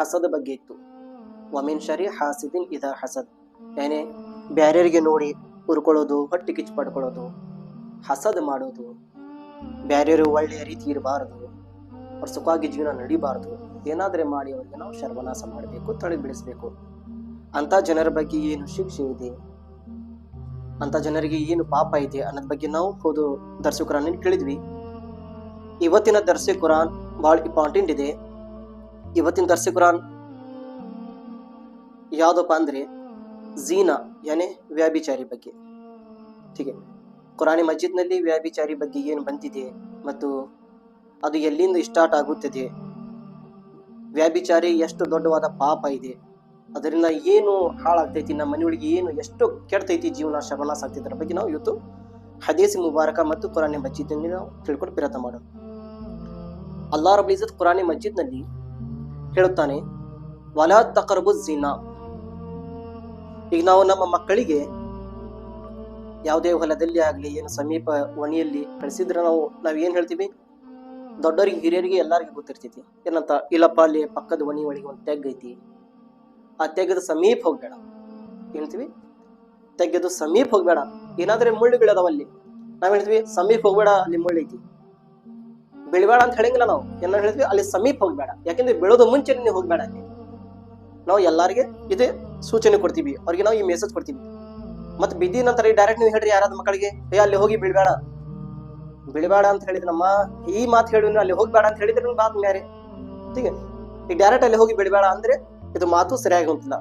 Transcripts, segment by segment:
ಹಸದ ಬಗ್ಗೆ ಇತ್ತು. ವಮಿನ್ ಶರಿ ಹಾಸಿದಿನ್ ಇದ ಹಸದ್. ಏನೇ, ಬ್ಯಾರ್ಯರಿಗೆ ನೋಡಿ ಉರ್ಕೊಳ್ಳೋದು ಹೊಟ್ಟೆ ಕಿಚ್ಚು ಪಡ್ಕೊಳ್ಳೋದು, ಹಸದ್ ಮಾಡೋದು. ಬ್ಯಾರ್ಯರು ಒಳ್ಳೆಯ ರೀತಿ ಇರಬಾರದು. ಅವ್ರ ಸುಖವಾಗಿ ಜೀವನ ನಡಿಬಾರದು. ಏನಾದ್ರೆ ಮಾಡಿ ಅವರಿಗೆ ನಾವು ಶರ್ವನಾಶ ಮಾಡಬೇಕು, ತಳಿ ಬಿಡಿಸ್ಬೇಕು. ಅಂತ ಜನರ ಬಗ್ಗೆ ಏನು ಶಿಕ್ಷೆ ಇದೆ? ಅಂತ ಜನರಿಗೆ ಏನು ಪಾಪ ಇದೆ ಅನ್ನೋದ್ ಬಗ್ಗೆ ನಾವು ಹೋದು ದರ್ಶಕರನ್ನ ಕುರಾನ್ ಕೇಳಿದ್ವಿ. ಇವತ್ತಿನ ದರ್ಶಿ ಕುರಾನ್ ಬಹಳ ಇಂಪಾರ್ಟೆಂಟ್ ಇದೆ. ಇವತ್ತಿನ ದರ್ಶಿ ಕುರಾನ್ ಯಾವ್ದಪ್ಪ ಅಂದ್ರೆ ಝೀನಾ, ಯಾನೆ ವ್ಯಾಭಿಚಾರಿ ಬಗ್ಗೆ. ಹೀಗೆ. ಕುರಾನಿ ಮಸ್ಜಿದ್ನಲ್ಲಿ ವ್ಯಾಭಿಚಾರಿ ಬಗ್ಗೆ ಏನು ಬಂದಿದೆ ಮತ್ತು ಅದು ಎಲ್ಲಿಂದ ಸ್ಟಾರ್ಟ್ ಆಗುತ್ತದೆ? ವ್ಯಾಭಿಚಾರಿ ಎಷ್ಟು ದೊಡ್ಡವಾದ ಪಾಪ ಇದೆ. ಅದರಿಂದ ಏನು ಹಾಳಾಗ್ತೈತಿ? ನಮ್ಮ ಮನೆಯೊಳಗೆ ಏನು ಎಷ್ಟು ಕೆಡ್ತೈತಿ ಜೀವನ ಶರಣಾಸ ಆಗ್ತೈತಿ ಬಗ್ಗೆ ನಾವು ಇವತ್ತು ಹದೀಸ್ ಮುಬಾರಕ ಮತ್ತು ಕುರಾನಿ ಮಸ್ಜಿದ್ನಲ್ಲಿ ನಾವು ತಿಳ್ಕೊಂಡು ಪ್ರಯತ್ನ ಮಾಡೋಣ. ಅಲ್ಲಾ ರಬ್ ಇಜ್ಜತ್ ಕುರಾನಿ ಮಸ್ಜಿದ್ನಲ್ಲಿ ಹೇಳುತ್ತಾನೆ, ವಲಾ ತಕರ್ಬು ಜೀನಾ ಈಗ ನಾವು ನಮ್ಮ ಮಕ್ಕಳಿಗೆ ಯಾವುದೇ ಹೊಲದಲ್ಲಿ ಆಗಲಿ, ಏನು ಸಮೀಪ ಒಣಿಯಲ್ಲಿ ಕಳಿಸಿದ್ರೆ ನಾವು ನಾವು ಏನು ಹೇಳ್ತೀವಿ? ದೊಡ್ಡವರಿಗೆ ಹಿರಿಯರಿಗೆ ಎಲ್ಲರಿಗೂ ಗೊತ್ತಿರ್ತೈತಿ. ಏನಂತ, ಇಲ್ಲಪ್ಪ, ಅಲ್ಲಿ ಪಕ್ಕದ ಒಣಿ ಒಳಗೆ ಒಂದು ತೆಗ್ ಐತಿ. ಆ ತೆಗ್ಗದ ಸಮೀಪ ಹೋಗ್ಬೇಡ. ಹೇಳ್ತೀವಿ? ತೆಗೆದು ಸಮೀಪ ಹೋಗ್ಬೇಡ. ಏನಾದ್ರೆ ಮುಳ್ಳುಗಳದಾವಲ್ಲಿ ನಾವು ಹೇಳ್ತೀವಿ? ಸಮೀಪ ಹೋಗ್ಬೇಡ, ಅಲ್ಲಿ ಮುಳ್ಳು ಐತಿ. ಬೆಳಿಬೇಡ ಅಂತ ಹೇಳಂಗಿಲ್ಲ ನಾವು. ಏನ ಹೇಳಿದ್ವಿ? ಅಲ್ಲಿ ಸಮೀಪ ಹೋಗ್ಬೇಡ. ಯಾಕಂದ್ರೆ ಬೆಳೋದು ಮುಂಚೆ ನೀವು ಹೋಗ್ಬೇಡ ಅಲ್ಲಿ. ನಾವು ಎಲ್ಲರಿಗೆ ಇದು ಸೂಚನೆ ಕೊಡ್ತೀವಿ. ಅವ್ರಿಗೆ ನಾವು ಈ ಮೆಸೇಜ್ ಕೊಡ್ತೀವಿ. ಮತ್ತೆ ಬಿದ್ದಿ ನಂತರ ಈ ಡೈರೆಕ್ಟ್ ನೀವು ಹೇಳ್ರಿ ಯಾರಾದ ಮಕ್ಕಳಿಗೆ, ಏ, ಅಲ್ಲಿ ಹೋಗಿ ಬಿಳ್ಬೇಡ. ಬಿಳ್ಬೇಡ ಅಂತ ಹೇಳಿದ್ರಮ್ಮ ಈ ಮಾತು ಹೇಳುವನು ಅಲ್ಲಿ ಹೋಗ್ಬೇಡ ಅಂತ ಹೇಳಿದ್ರೆ ಮಾತು ಮ್ಯಾರೆ. ಹೀಗೆ. ಈ ಡೈರೆಕ್ಟ್ ಅಲ್ಲಿ ಹೋಗಿ ಬಿಡಬೇಡ ಅಂದ್ರೆ ಇದು ಮಾತು ಸರಿಯಾಗಿ ಹೋಗ್ತಿಲ್ಲ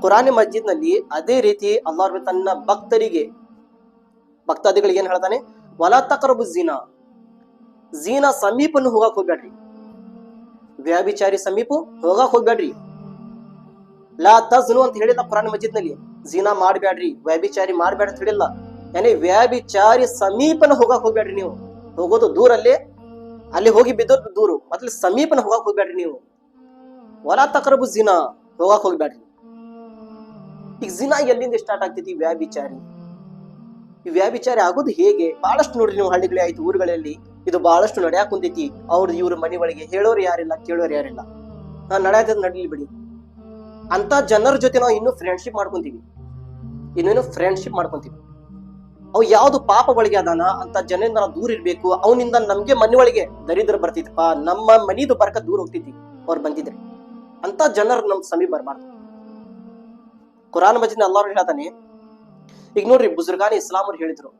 ಕುರಾನಿ ಮಸ್ಜಿದ್ನಲ್ಲಿ ಅದೇ ರೀತಿ ಅಲ್ಲಾರ್ ತನ್ನ ಭಕ್ತರಿಗೆ, ಭಕ್ತಾದಿಗಳಿಗೆ ಏನ್ ಹೇಳ್ತಾನೆ? ವಲತಕರಬು ಜೀನಾ ಝೀನಾ ಸಮೀಪನ ಹೋಗಕ್ ಹೋಗ್ಬೇಡ್ರಿ ವ್ಯಾಭಿಚಾರಿ ಸಮೀಪ ಹೋಗಕ್ ಹೋಗ್ಬೇಡ್ರಿ ಲಾ ತಜ್ನು ಅಂತ ಹೇಳಿಲ್ಲ ಪುರಾಣ ಮಜಿದ್ನಲ್ಲಿ ಝೀನಾ ಮಾಡ್ಬೇಡ್ರಿ ವ್ಯಾಭಿಚಾರಿ ಮಾಡ್ಬೇಡ ಅಂತ ಹೇಳಿಲ್ಲ. ಏನೇ ವ್ಯಾಭಿಚಾರಿ ಸಮೀಪನ ಹೋಗಕ್ ಹೋಗ್ಬೇಡ್ರಿ ನೀವು. ಹೋಗೋದು ದೂರಲ್ಲಿ, ಅಲ್ಲಿ ಹೋಗಿ ಬಿದ್ದೋದು ದೂರು. ಮತ್ತೆ ಸಮೀಪನ ಹೋಗಕ್ ಹೋಗ್ಬೇಡ್ರಿ ನೀವು. ಹೊಲ ತಕರಬು ಜಿನಾ ಹೋಗಕ್ ಹೋಗ್ಬೇಡ್ರಿ ಈಗ ಜಿನಾ ಎಲ್ಲಿಂದ ಸ್ಟಾರ್ಟ್ ಆಗ್ತೈತಿ ವ್ಯಾಭಿಚಾರಿ? ಈ ವ್ಯಾಭಿಚಾರಿ ಆಗೋದು ಹೇಗೆ? ಬಹಳಷ್ಟು ನೋಡ್ರಿ ನೀವು ಹಳ್ಳಿಗಳೇ ಆಯ್ತು, ಊರುಗಳಲ್ಲಿ. ಇದು ಬಹಳಷ್ಟು ನಡ್ಯಾಕ್ ಕುಂತೈತಿ ಅವ್ರದ್ದು ಇವ್ರ ಮನೆ ಒಳಗೆ ಹೇಳೋರು ಯಾರಿಲ್ಲ, ಕೇಳೋರು ಯಾರಿಲ್ಲ. ನಾ ನಡೆಯದ ನಡೀಲಿ ಬಿಡಿ. ಅಂತ ಜನರ ಜೊತೆ ನಾವು ಇನ್ನೂ ಫ್ರೆಂಡ್ಶಿಪ್ ಮಾಡ್ಕೊಂತೀವಿ. ಇನ್ನೇನು ಫ್ರೆಂಡ್ಶಿಪ್ ಮಾಡ್ಕೊಂತೀವಿ. ಅವ್ ಯಾವ್ದು ಪಾಪ ಒಳಗೆ ಅದಾನ ಅಂತ ಜನರಿಂದ ನಾವು ದೂರ ಇರ್ಬೇಕು. ಅವನಿಂದ ನಮ್ಗೆ ಮನೆ ಒಳಗೆ ದರಿದ್ರ ಬರ್ತಿತ್ತಪ್ಪ, ನಮ್ಮ ಮನಿದು ಬರ್ಕ ದೂರ ಹೋಗ್ತೈತಿ ಅವ್ರು ಬಂದಿದ್ರೆ. ಅಂತ ಜನರು ನಮ್ ಸಮೀಪ ಬರಬಾರ್ದು. ಕುರಾನ್ ಮಜಿದ್ ಅಲ್ಲಾರು ಹೇಳ್ತಾನೆ, ಈಗ ನೋಡ್ರಿ ಬುಜುರ್ಗಾನಿ ಇಸ್ಲಾಮರು ಹೇಳಿದ್ರು,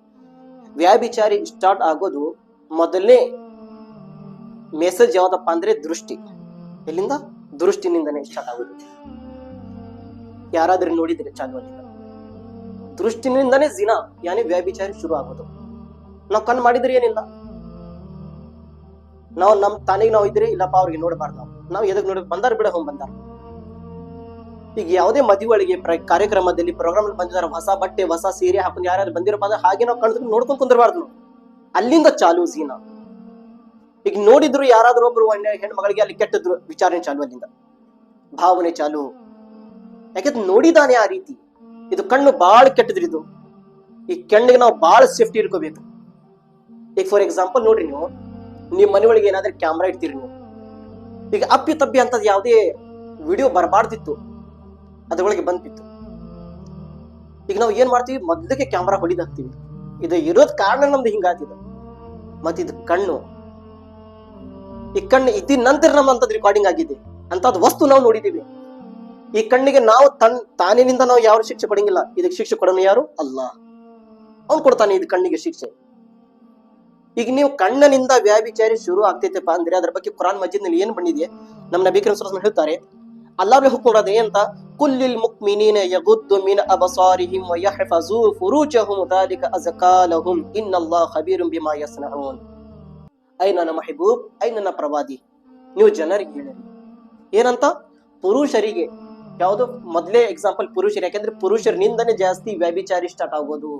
ವ್ಯಾಭಿಚಾರಿ ಸ್ಟಾರ್ಟ್ ಆಗೋದು ಮೊದಲನೇ ಮೆಸೇಜ್ ಯಾವ್ದಪ್ಪ ಅಂದ್ರೆ ದೃಷ್ಟಿ. ಎಲ್ಲಿಂದ? ದೃಷ್ಟಿನಿಂದನೇ ಸ್ಟಾರ್ಟ್ ಆಗುದು. ಯಾರಾದ್ರೂ ನೋಡಿದ್ರೆ ಚಾಲು ಅಲ್ಲಿಂದ ದೃಷ್ಟಿನಿಂದನೇ ಜಿನ, ಯಾನಿ ವ್ಯಾಭಿಚಾರಿ ಶುರು ಆಗೋದು. ನಾವು ಕಣ್ ಮಾಡಿದ್ರೆ ಏನಿಲ್ಲ. ನಾವು ನಮ್ ತಾನಿಗೆ ನಾವು ಇದ್ರೆ, ಇಲ್ಲಪ್ಪ ಅವ್ರಿಗೆ ನೋಡಬಾರ್ದು ನಾವು. ನಾವು ಎದಕ್ ನೋಡಿ ಬಂದಾರ ಬಿಡ ಹೋಗ್ ಬಂದಾರ. ಈಗ ಯಾವುದೇ ಮದುವೆ ಕಾರ್ಯಕ್ರಮದಲ್ಲಿ ಪ್ರೋಗ್ರಾಮ್ ಬಂದಿದಾರ, ಹೊಸ ಬಟ್ಟೆ, ಹೊಸ ಸೀರೆ ಹಾಕೊಂಡು ಯಾರಾದ್ರು ಬಂದಿರಪ್ಪ ಅಂದ್ರೆ ಹಾಗೆ ನಾವು ಕಣ್ದು ನೋಡ್ಕೊಂಡ್ ಕುಂದಿರಬಾರ್ದು. ಅಲ್ಲಿಂದ ಚಾಲು ಸೀನ ಈಗ ನೋಡಿದ್ರು ಯಾರಾದ್ರೂ ಒಬ್ರು ಹೆಣ್ಮಗಳಿಗೆ ಅಲ್ಲಿ ಕೆಟ್ಟದ್ರು ವಿಚಾರಣೆ ಚಾಲು ಅಲ್ಲಿಂದ. ಭಾವನೆ ಚಾಲು. ಯಾಕಂದ್ರೆ ನೋಡಿದಾನೆ ಆ ರೀತಿ? ಇದು ಕಣ್ಣು ಬಾಳ ಕೆಟ್ಟದ್ರಿ ಇದು. ಈ ಕಣ್ಣಿಗೆ ನಾವು ಬಾಳ ಸೇಫ್ಟಿ ಇಟ್ಕೋಬೇಕು. ಈಗ ಫಾರ್ ಎಕ್ಸಾಂಪಲ್ ನೋಡ್ರಿ ನೀವು ನಿಮ್ ಮನೆ ಒಳಗೆ ಏನಾದ್ರೂ ಕ್ಯಾಮ್ರಾ ಇಡ್ತೀರಿ ನೀವು. ಈಗ ಅಪ್ಪಿ ತಪ್ಪಿ ಅಂತದ್ ಯಾವುದೇ ವಿಡಿಯೋ ಬರಬಾರ್ದಿತ್ತು. ಅದ್ರೊಳಗೆ ಬಂದ್ಬಿತ್ತು. ಈಗ ನಾವು ಏನ್ ಮಾಡ್ತೀವಿ? ಮೊದ್ಲಿಗೆ ಕ್ಯಾಮ್ರಾ ಹೊಡಿದಾಗ್ತೀವಿ ಹಾಕ್ತಿವಿ ಇದು ಇರೋದ್ ಕಾರಣ ನಮ್ದು ಹಿಂಗಾತಿದ ಮತ್ ಇದು ಕಣ್ಣು. ಈ ಕಣ್ಣು ಇದ್ದ ನಂತರ ನಮ್ಮಂತದ್ ರೆಕಾರ್ಡಿಂಗ್ ಆಗಿದೆ. ಅಂತದ್ ವಸ್ತು ನಾವು ನೋಡಿದೀವಿ. ಈ ಕಣ್ಣಿಗೆ ನಾವು ತನ್ ತಾನಿನಿಂದ ನಾವು ಯಾರು ಶಿಕ್ಷೆ ಕೊಡಂಗಿಲ್ಲ ಇದಕ್ಕೆ ಶಿಕ್ಷೆ ಕೊಡೋನು ಯಾರು? ಅಲ್ಲ. ಅವ್ನು ಕೊಡ್ತಾನೆ ಇದು ಕಣ್ಣಿಗೆ ಶಿಕ್ಷೆ. ಈಗ ನೀವು ಕಣ್ಣನಿಂದ ವ್ಯಾಭಿಚಾರಿ ಶುರು ಆಗ್ತೈತಪ್ಪ ಅಂದ್ರೆ ಅದ್ರ ಬಗ್ಗೆ ಕುರಾನ್ ಮಜಿದ್ನಲ್ಲಿ ಏನ್ ಬಂದಿದೆ ನಮ್ಮ ನಬಿ ಕರೀಂ ಸಲ್ಲಲ್ಲಾಹು ಹೇಳ್ತಾರೆ ಅಲ್ಲಾಹ್ರೆ ಹುಕ್ಕೊಡೋದು ಅಂತ? ಕುಲ್ಲಿಲ್ ಮುಕ್ಮಿನೀನ ಯಗುದ್ದು ಮಿನ ಅಬಸಾರಿಹಿಂ ವ ಯಹ್ಫಜು ಫುರೂಜಹುಂ ದಾಲಿಕ ಅಜಕಾಲಹುಂ ಇನ್ನಲ್ಲಾಹ ಖಬೀರುಂ ಬಿಮಾ ಯಸ್ನಉನ್ ಐ ನನ್ನ ಮೆಹಬೂಬ್, ಐ ನನ್ನ ಪ್ರವಾದಿ, ನೀವು ಜನರಿಗೆ ಹೇಳಿರಿ ಏನಂತ? ಪುರುಷರಿಗೆ. ಯಾವುದು? ಮೊದಲೇ ಎಕ್ಸಾಂಪಲ್ ಪುರುಷರು, ಯಾಕೆಂದ್ರೆ ಪುರುಷರಿನಿಂದನೇ ಜಾಸ್ತಿ ವ್ಯಭಿಚಾರಿ ಸ್ಟಾರ್ಟ್ ಆಗೋದು.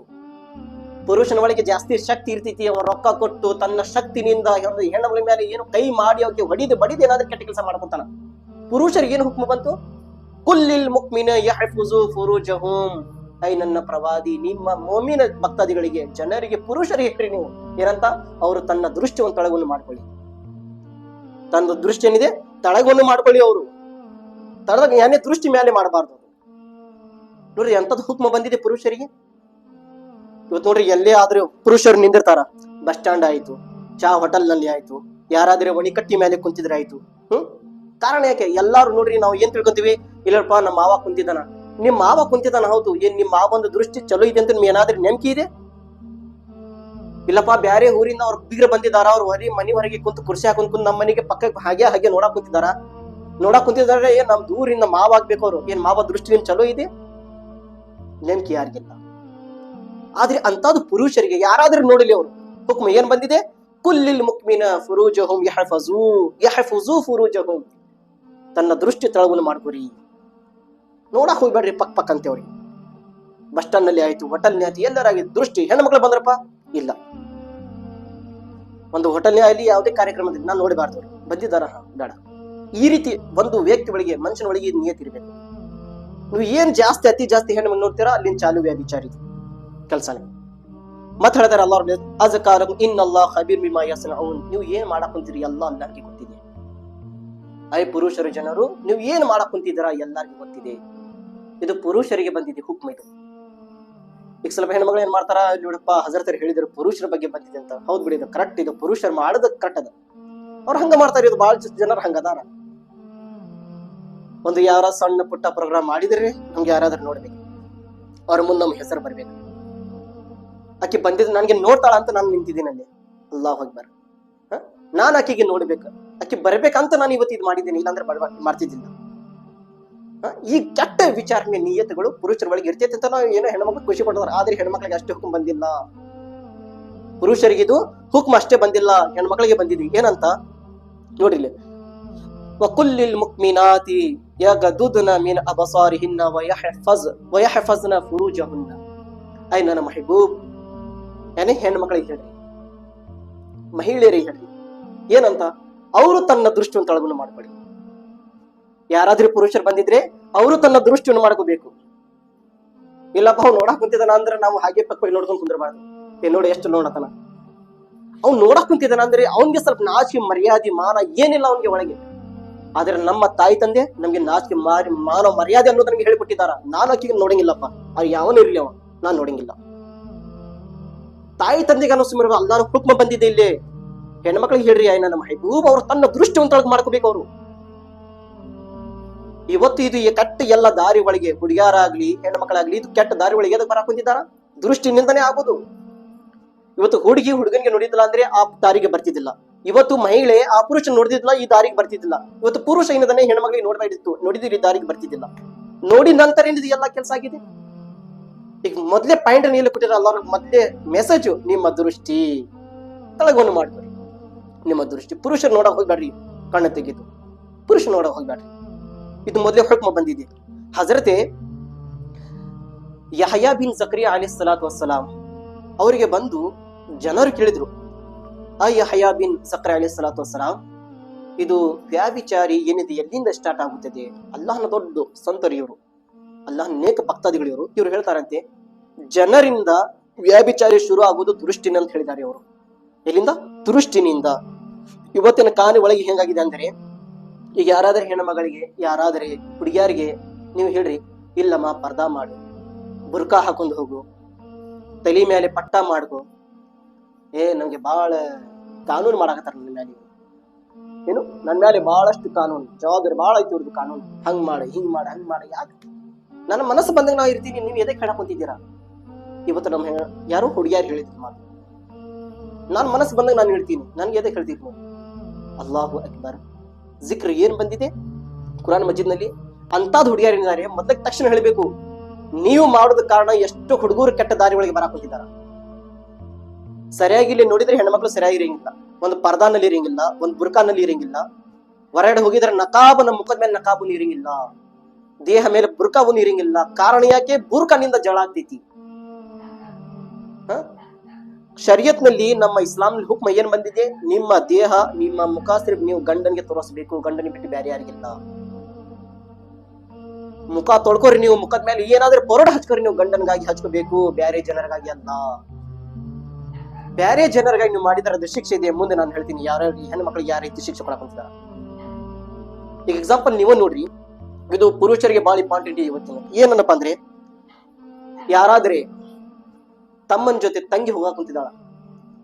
ಪುರುಷನ ಒಳಗೆ ಜಾಸ್ತಿ ಶಕ್ತಿ ಇರ್ತೈತಿ, ಅವನು ರೊಕ್ಕ ಕೊಟ್ಟು ತನ್ನ ಶಕ್ತಿನಿಂದ ಹೆಣ್ಣುಗಳ ಮೇಲೆ ಏನು ಕೈ ಮಾಡಿ ಅವಕ್ಕೆ ಹೊಡಿದು ಬಡಿದು ಏನಾದ್ರೂ ಕೆಟ್ಟ ಕೆಲಸ ಮಾಡ್ಕೊತಾನ. ಪುರುಷರಿಗೆ ಏನು ಹುಕ್ಮ ಬಂತು? ಕುಲ್ಲಿಲ್ ಮುಕ್ಮಿನ ಯಹಫುಜು ಫುರುಜಹುಂ. ಐ ನನ್ನ ಪ್ರವಾದಿ, ನಿಮ್ಮ ಮೋಮಿನ ಭಕ್ತಾದಿಗಳಿಗೆ, ಜನರಿಗೆ, ಪುರುಷರಿಗೆ ಹೇಳ್ರಿ ನೀವು. ಏನಂತ? ಅವರು ತನ್ನ ದೃಷ್ಟಿ ಒಂದು ತಳಗನ್ನು ಮಾಡ್ಕೊಳ್ಳಿ. ತನ್ನ ದೃಷ್ಟಿ ಏನಿದೆ? ತಳಗವನ್ನು ಮಾಡ್ಕೊಳ್ಳಿ ಅವರು. ತಳದಾಗ ಏನೇ ದೃಷ್ಟಿ ಮೇಲೆ ಮಾಡಬಾರ್ದು ನೋಡ್ರಿ, ಎಂಥದ್ದು ಹುಕ್ಮ ಬಂದಿದೆ ಪುರುಷರಿಗೆ? ಇವತ್ತು ನೋಡ್ರಿ, ಎಲ್ಲೇ ಆದ್ರೂ ಪುರುಷರು ನಿಂದಿರ್ತಾರ. ಬಸ್ ಸ್ಟ್ಯಾಂಡ್ ಆಯ್ತು ಚಾ ಹೋಟೆಲ್ನಲ್ಲಿ ಆಯ್ತು, ಯಾರಾದ್ರೆ ಒಣಿಕಟ್ಟಿ ಮೇಲೆ ಕುಂತಿದ್ರೆ ಆಯ್ತು. ಹ್ಮ್? ಕಾರಣ ಯಾಕೆ? ಎಲ್ಲಾರು ನೋಡ್ರಿ ನಾವು ಏನ್ ತಿಳ್ಕೊಂತೀವಿ? ಇಲ್ಲಪ್ಪ, ನಮ್ಮ ಮಾವ ಕುಂತಿದ್ದಾನ. ನಿಮ್ ಮಾವ ಕುಂತಿದ್ದಾನ, ಹೌದು. ಏನ್ ನಿಮ್ ಮಾವ ಒಂದು ದೃಷ್ಟಿ ಚಲೋ ಇದೆ ಅಂತ ನಿಮ್ಗೆ ಏನಾದ್ರೂ ನೆಮ್ಕಿ ಇದೆ? ಇಲ್ಲಪ್ಪ, ಬ್ಯಾರೆ ಊರಿಂದ ಅವ್ರ ಬೀಗ್ರ ಬಂದಿದಾರ ಅವ್ರ ಹೊರಿ ಮನಿ ಹೊರಗೆ ಕುಂತು ಕುರ್ಸಿ ಹಾಕೊಂಡ್ ಕುಂತ ನಮ್ಮ ಮನೆಗೆ ಪಕ್ಕಕ್ಕೆ ಹಾಗೆ ಹಾಗೆ ನೋಡಕ್ ಕುಂತಿದಾರ ನೋಡಕ್ ಕುಂತಿದಾರೆ ಏನ್ ನಮ್ ದೂರಿಂದ ಮಾವ ಆಗ್ಬೇಕು ಅವ್ರು? ಏನ್ ಮಾವ ದೃಷ್ಟಿ ನಿಮ್ ಚಲೋ ಇದೆ? ನೆಮ್ಕಿ ಯಾರಿಗಿಲ್ಲ. ಆದ್ರೆ ಅಂತದ್ದು ಪುರುಷರಿಗೆ ಯಾರಾದ್ರೂ ನೋಡಿಲಿ ಅವರು. ಹುಕ್ಮ ಏನ್ ಬಂದಿದೆ? ಕುಲ್ಲಿಲ್ ಮುಕ್ಮಿನ ಫುರೂಜಹುಂ ಯಹಫಜು ಯಹಫಜು ಫುರೂಜಹುಂ ತನ್ನ ದೃಷ್ಟಿ ತಳವನ್ನು ಮಾಡ್ಕೊರಿ. ನೋಡಕ್ ಹೋಗ್ಬೇಡ್ರಿ ಪಕ್ ಪಕ್ ಅಂತೇವ್ರಿ. ಬಸ್ ಸ್ಟಾಂಡ್ನಲ್ಲಿ ಆಯ್ತು ಹೋಟೆಲ್ ಆಯ್ತು, ಎಲ್ಲರಾಗಿ ದೃಷ್ಟಿ. ಹೆಣ್ಮಕ್ಳು ಬಂದ್ರಪ್ಪ? ಇಲ್ಲ. ಒಂದು ಹೋಟೆಲ್ನೇ ಆಗಲಿ, ಯಾವುದೇ ಕಾರ್ಯಕ್ರಮದಲ್ಲಿ ನಾನು ನೋಡಬಾರ್ದು ಬಂದಿದ್ದಾರ? ಬೇಡ. ಈ ರೀತಿ ಒಂದು ವ್ಯಕ್ತಿ ಒಳಗೆ, ಮನುಷ್ಯನ ಒಳಗೆ ನಿಯತಿ ಇರಬೇಕು. ನೀವು ಏನ್ ಜಾಸ್ತಿ, ಅತಿ ಜಾಸ್ತಿ ಹೆಣ್ಣು ನೋಡ್ತೀರಾ ಅಲ್ಲಿ ಚಾಲು ವ್ಯಾಭಿಚಾರ ಇದು. ಕೆಲಸನೇ ಮತ್ ಹೇಳ್ತಾರೆ ಅಲ್ಲಾಹ್ ಅಜಕಾರಂ ಇನ್ನಲ್ಲಾ ಖಬೀರ್ ಬಿಮಾ ಅವನು ನೀವು ಏನ್ ಮಾಡಕ್ ಕುಂತೀರಿ? ಎಲ್ಲ ನನಗೆ ಗೊತ್ತಿದೆ ಐ ಪುರುಷರ ಜನರು, ನೀವು ಏನು ಮಾಡಕ್ ಕುಂತಿದ್ದೀರಾ ಎಲ್ಲರಿಗೂ ಗೊತ್ತಿದೆ. ಇದು ಪುರುಷರಿಗೆ ಬಂದಿದೆ ಹುಕ್ಮ ಇದು. ಈಗ ಸ್ವಲ್ಪ ಹೆಣ್ಮಗಳು ಏನ್ ಮಾಡ್ತಾರ ನೋಡಪ್ಪ ಹಜರತರು ಹೇಳಿದ್ರು ಪುರುಷರ ಬಗ್ಗೆ ಬಂದಿದೆ ಅಂತ. ಹೌದ್ ಬಿಡಿ, ಇದು ಕರೆಕ್ಟ್ ಇದು ಪುರುಷರು ಮಾಡದ ಕರೆಕ್ಟ್ ಅದ. ಅವ್ರು ಹಂಗ ಮಾಡ್ತಾರೆ, ಇದು ಬಹಳ ಜನರು ಹಂಗದಾರ ಒಂದು ಯಾರ ಸಣ್ಣ ಪುಟ್ಟ ಪ್ರೋಗ್ರಾಮ್ ಮಾಡಿದ್ರೆ ನಮ್ಗೆ ಯಾರಾದ್ರೂ ನೋಡ್ಬೇಕು. ಅವ್ರ ಮುಂದೆ ನಮ್ಮ ಹೆಸರು ಬರ್ಬೇಕು. ಆಕೆ ಬಂದಿದ್ದು ನನಗೆ ನೋಡ್ತಾಳ ಅಂತ ನಾನು ನಿಂತಿದ್ದೀನಿ ಅಲ್ಲಿ. ಅಲ್ಲಾ ಹೋಗಿ? ನಾನ್ ಆಕೆಗೆ ನೋಡ್ಬೇಕು. ಆಕೆ ಬರ್ಬೇಕಂತ ನಾನು ಇವತ್ತು ಇದು ಮಾಡಿದ್ದೀನಿ, ಇಲ್ಲಾಂದ್ರೆ ಮಾಡ್ತಿದ್ದಿಲ್ಲ? ಈ ಕೆಟ್ಟ ವಿಚಾರಣೆ ನಿಯತಗಳು ಪುರುಷರ ಒಳಗೆ ಇರ್ತೈತೆ ಅಂತ ನಾವು ಏನೋ ಹೆಣ್ಮಕ್ಳು ಖುಷಿ ಪಡ್ತಾರೆ ಆದ್ರೆ ಹೆಣ್ಮಕ್ಳಿಗೆ ಅಷ್ಟೇ ಹುಕುಂ ಬಂದಿಲ್ಲ. ಪುರುಷರಿಗೆ ಇದು ಹುಕ್ಮ್ ಅಷ್ಟೇ ಬಂದಿಲ್ಲ, ಹೆಣ್ಮಕ್ಳಿಗೆ ಬಂದಿದೆ. ಏನಂತ? ನೋಡ್ರಿ ವಕುಲ್ಲಿಲ್ ಮುಕ್ಮಿನಾತಿ ಯಗದುದ್ನ ಮಿನ್ ಅಬಸಾರಿಹಿನ್ನ ವಯಹಫಜ್, ವಯಹಫಜ್ನ ಫುರೂಜಹುನ್ನ. ಐ ನನ್ನ ಮಹಿಬೂಬ್. ಏನೇ ಹೆಣ್ಮಕ್ಳಿಗೆ ಹೇಳ್ರಿ. ಮಹಿಳೆಯರಿಗೆ ಹೇಳ್ರಿ. ಏನಂತ? ಅವರು ತನ್ನ ದೃಷ್ಟಿಯನ್ನು ತಳವನ್ನು ಮಾಡಬೇಡಿ. ಯಾರಾದ್ರೂ ಪುರುಷರು ಬಂದಿದ್ರೆ ಅವರು ತನ್ನ ದೃಷ್ಟಿಯನ್ನು ಮಾಡ್ಕೋಬೇಕು. ಇಲ್ಲಪ್ಪ, ಅವ್ನು ನೋಡಕ್ ಕುಂತಿದ್ದಾನ ಅಂದ್ರೆ ನಾವು ಹಾಗೆ ಪಕ್ಕ ನೋಡ್ಕೊಂಡು ಕುಂದಿರಬಾರ್ದು. ಏ, ನೋಡಿ ಎಷ್ಟು ನೋಡತನ. ಅವ್ನು ನೋಡಕ್ ಕುಂತಿದ್ದಾನ ಅಂದ್ರೆ ಅವನ್ಗೆ ಸ್ವಲ್ಪ ನಾಚಿಕೆ, ಮರ್ಯಾದೆ, ಮಾನ ಏನಿಲ್ಲ ಅವನಿಗೆ ಒಳಗೆ. ಆದ್ರೆ ನಮ್ಮ ತಾಯಿ ತಂದೆ ನಮ್ಗೆ ನಾಚಿಕೆ, ಮಾರಿ, ಮಾನ, ಮರ್ಯಾದೆ ಅನ್ನೋದು ನಮ್ಗೆ ಹೇಳಿಕೊಟ್ಟಿದ್ದಾರ? ನಾನು ಆಕಿಗೆ ನೋಡಂಗಿಲ್ಲಪ್ಪ. ಅವ್ರು ಯಾವನು ಇರ್ಲಿ ಅವ. ನಾನ್ ನೋಡಂಗಿಲ್ಲ. ತಾಯಿ ತಂದೆಗೆ ಅನ್ನೋ ಸುಮಾರು ಅಲ್ಲಾನು ಹುಕ್ಮ ಬಂದಿದೆ ಇಲ್ಲಿ. ಹೆಣ್ಮಕ್ಳಿಗೆ ಹೇಳ್ರಿ ಆಯ್ನ ನಮ್ಮ ಹೈಬೂಬ್ ಅವ್ರು ತನ್ನ ದೃಷ್ಟಿವಂತೊಳಗೆ ಮಾಡ್ಕೋಬೇಕು ಅವರು. ಇವತ್ತು ಇದು ಈ ಕೆಟ್ಟ ಎಲ್ಲ ದಾರಿ ಒಳಗೆ ಹುಡುಗಿಯಾರಾಗ್ಲಿ ಹೆಣ್ಮಕ್ಳಾಗ್ಲಿ, ಇದು ಕೆಟ್ಟ ದಾರಿ ಒಳಗೆ ಎದಕ್ಕೆ ಬರಕ್ ಕುಂತಿದ್ದಾರ ದೃಷ್ಟಿನಿಂದನೇ ಆಗೋದು ಇವತ್ತು ಹುಡುಗಿ ಹುಡುಗನಿಗೆ ನೋಡಿದಿಲ್ಲ ಅಂದ್ರೆ ಆ ದಾರಿಗೆ ಬರ್ತಿದ್ದಿಲ್ಲ. ಇವತ್ತು ಮಹಿಳೆ ಆ ಪುರುಷ ನೋಡಿದಿಲ್ಲ ಈ ದಾರಿಗೆ ಬರ್ತಿದ್ದಿಲ್ಲ. ಇವತ್ತು ಪುರುಷ ಏನದನ್ನೇ ಹೆಣ್ಮಕ್ಳಿಗೆ ನೋಡ್ತಾ ಇದ್ದಿತ್ತು ನೋಡಿದ್ರೆ ಈ ದಾರಿಗೆ ಬರ್ತಿದ್ದಿಲ್ಲ. ನೋಡಿ ನಂತರ ಏನಿದೆ ಎಲ್ಲ ಕೆಲಸ ಆಗಿದೆ? ಈಗ ಮೊದ್ಲೇ ಪಾಯಿಂಟ್ ನೀಲಿ ಕೊಟ್ಟಿರಲ್ಲ ಮೊದ್ಲೇ ಮೆಸೇಜ್ ನಿಮ್ಮ ದೃಷ್ಟಿ. ತಳಗೊಂಡು ಮಾಡ್ಕೊಡಿ. ನಿಮ್ಮ ದೃಷ್ಟಿ. ಪುರುಷರು ನೋಡಕ್ ಹೋಗ್ಬೇಡ್ರಿ. ಕಣ್ಣು ತೆಗೆದು. ಪುರುಷ ನೋಡ ಹೋಗ್ಬೇಡ್ರಿ. ಇದು ಮೊದಲೇ ಹುಕ್ಮ ಬಂದಿದೆ. ಹಜರತೆ, ಯಹಯಾ ಬಿನ್ ಜಕ್ರಿಯಾ ಅಲಿ ಸಲಾತ್ ವಸ್ಸಲಾಂ ಅವರಿಗೆ ಬಂದು ಜನರು ಕೇಳಿದ್ರು, ಆ ಯಹಯಾ ಬಿನ್ ಸಕ್ರಿಯ ಅಲಿ ಸಲಾತ್ ವಸ್ಸಲಾಂ, ಇದು ವ್ಯಾವಿಚಾರಿ ಏನಿದೆ? ಎಲ್ಲಿಂದ ಸ್ಟಾರ್ಟ್ ಆಗುತ್ತದೆ? ಅಲ್ಲಾಹನ ದೊಡ್ಡ ಸಂತರು ಇವರು. ಅಲ್ಲಾಹನ ನೇಕ ಭಕ್ತಾದಿಗಳು ಇವರು. ಇವರು ಹೇಳ್ತಾರಂತೆ, ಜನರಿಂದ ವ್ಯಾಭಿಚಾರಿ ಶುರು ಆಗುವುದು ದೃಷ್ಟಿನ ಅಂತ ಹೇಳಿದ್ದಾರೆ ಅವರು ಎಲ್ಲಿಂದ? ದೃಷ್ಟಿನಿಂದ ಇವತ್ತಿನ ಕಾಲ ಒಳಗೆ ಹೆಂಗಾಗಿದೆ ಅಂದ್ರೆ, ಈಗ ಯಾರಾದ್ರೆ ಹೆಣ್ಮಗಳಿಗೆ ಯಾರಾದ್ರೆ ಹುಡುಗಿಯರಿಗೆ ನೀವು ಹೇಳ್ರಿ, ಇಲ್ಲಮ್ಮ, ಪರ್ದಾ ಮಾಡು, ಬುರ್ಕಾ ಹಾಕೊಂಡು ಹೋಗು, ತಲೆ ಮೇಲೆ ಪಟ್ಟ ಮಾಡ್ಕೊ. ಏ ನಂಗೆ ಭಾಳ ಕಾನೂನು ಮಾಡಾಕತ್ತಾರ ನನ್ನ ಮೇಲೆ ಏನು, ನನ್ನ ಮೇಲೆ ಬಹಳಷ್ಟು ಕಾನೂನು, ಜವಾಬ್ದಾರಿ ಬಹಳ ಐತಿ ಇವ್ರದ್ದು ಕಾನೂನು. ಹಂಗ್ ಮಾಡ, ಹಿಂಗ್ ಮಾಡ, ಹಂಗ್ ಮಾಡ, ಯಾಕೆ? ನನ್ನ ಮನಸ್ಸು ಬಂದಾಗ ನಾವು ಇರ್ತೀನಿ ನೀವು ಎದಕ್ಕೆ ಹೇಳಕ್ ಕುಂತಿದ್ದೀರಾ? ಇವತ್ತು ನಮ್ಮ ಯಾರು ಯಾರೋ ಹುಡುಗಿಯಾರು ಹೇಳಿದ್ರು ಮಾತು. ನನ್ನ ಮನಸ್ಸು ಬಂದಾಗ ನಾನು ಹೇಳ್ತೀನಿ, ನನ್ಗೆ ಎದಕ್ಕೆ ಹೇಳ್ತಿದ್ರು ಅಲ್ಲಾಹು ಅಕ್ಬರ್. ಜಿಕ್ರ್ ಏನ್ ಬಂದಿದೆ? ಕುರಾನ್ ಮಜೀದ್ನಲ್ಲಿ ಅಂತಾದ್ ಹುಡುಗಿಯರಿದ್ದಾರೆ ಮೊದಲಕ್ಕೆ ತಕ್ಷಣ ಹೇಳಬೇಕು, ನೀವು ಮಾಡೋದ ಕಾರಣ ಎಷ್ಟು ಹುಡುಗರು ಕೆಟ್ಟ ದಾರಿ ಒಳಗೆ ಬರಕ್ ಹೋಗಿದ್ದಾರ. ಸರಿಯಾಗಿ ಇಲ್ಲಿ ನೋಡಿದ್ರೆ ಹೆಣ್ಮಕ್ಳು ಸರಿಯಾಗಿ ಇರಂಗಿಲ್ಲ ಒಂದು ಪರ್ದಾನಲ್ಲಿ ಇರಂಗಿಲ್ಲ, ಒಂದು ಬುರ್ಕಾನಲ್ಲಿ ಇರಂಗಿಲ್ಲ. ಹೊರಗಡೆ ಹೋಗಿದ್ರೆ ನಕಾಬನ ಮುಖದ ಮೇಲೆ ನಕಾಬು ನೀರಿಂಗಿಲ್ಲ ದೇಹ ಮೇಲೆ ಬುರ್ಕಾವು ನೀರಿಂಗಿಲ್ಲ ಕಾರಣ ಯಾಕೆ? ಬುರ್ಕನಿಂದ ಜಳ ಆಗ್ತೈತಿ? ಶರಿಯತ್ನಲ್ಲಿ ನಮ್ಮ ಇಸ್ಲಾಂ ಹುಕ್ಮ ಏನ್ ಬಂದಿದೆ? ನಿಮ್ಮ ದೇಹ, ನಿಮ್ಮ ಮುಖ ಸಿರ್ಫ್ ನೀವು ಗಂಡನಿಗೆ ತೋರಿಸ್ಬೇಕು. ಗಂಡನಿಗೆ ಬಿಟ್ಟು ಬೇರೆ ಯಾರಿಗಿಲ್ಲ. ಮುಖ ತೊಳ್ಕೊರಿ ನೀವು. ಮುಖದ ಮೇಲೆ ಏನಾದ್ರೂ ಪೊರಡ್ ಹಚ್ಕೊರಿ ನೀವು ಗಂಡನಿಗಾಗಿ ಹಚ್ಕೋಬೇಕು. ಬೇರೆ ಜನರಿಗಾಗಿ ಅಲ್ಲ. ಬೇರೆ ಜನರಿಗಾಗಿ ನೀವು ಮಾಡಿದ್ರೆ ಅದು ಶಿಕ್ಷೆ ಇದೆ. ಮುಂದೆ ನಾನು ಹೇಳ್ತೀನಿ, ಯಾರ ಹೆಣ್ಣು ಮಕ್ಕಳಿಗೆ ಯಾವ ರೀತಿ ಶಿಕ್ಷೆ ಕೊಡಕ್ ಈಗ ಎಕ್ಸಾಂಪಲ್ ನೀವು ನೋಡ್ರಿ. ಇದು ಪುರುಷರಿಗೆ ಬಹಳ ಇಂಪಾರ್ಟೆಂಟ್ ಇವತ್ತು. ಏನನ್ನಪ್ಪ ಅಂದ್ರೆ, ಯಾರಾದ್ರೆ ತಮ್ಮನ ಜೊತೆ ತಂಗಿ ಹೋಗಾಕ ಕುಂತಿದ್ದಾಳ.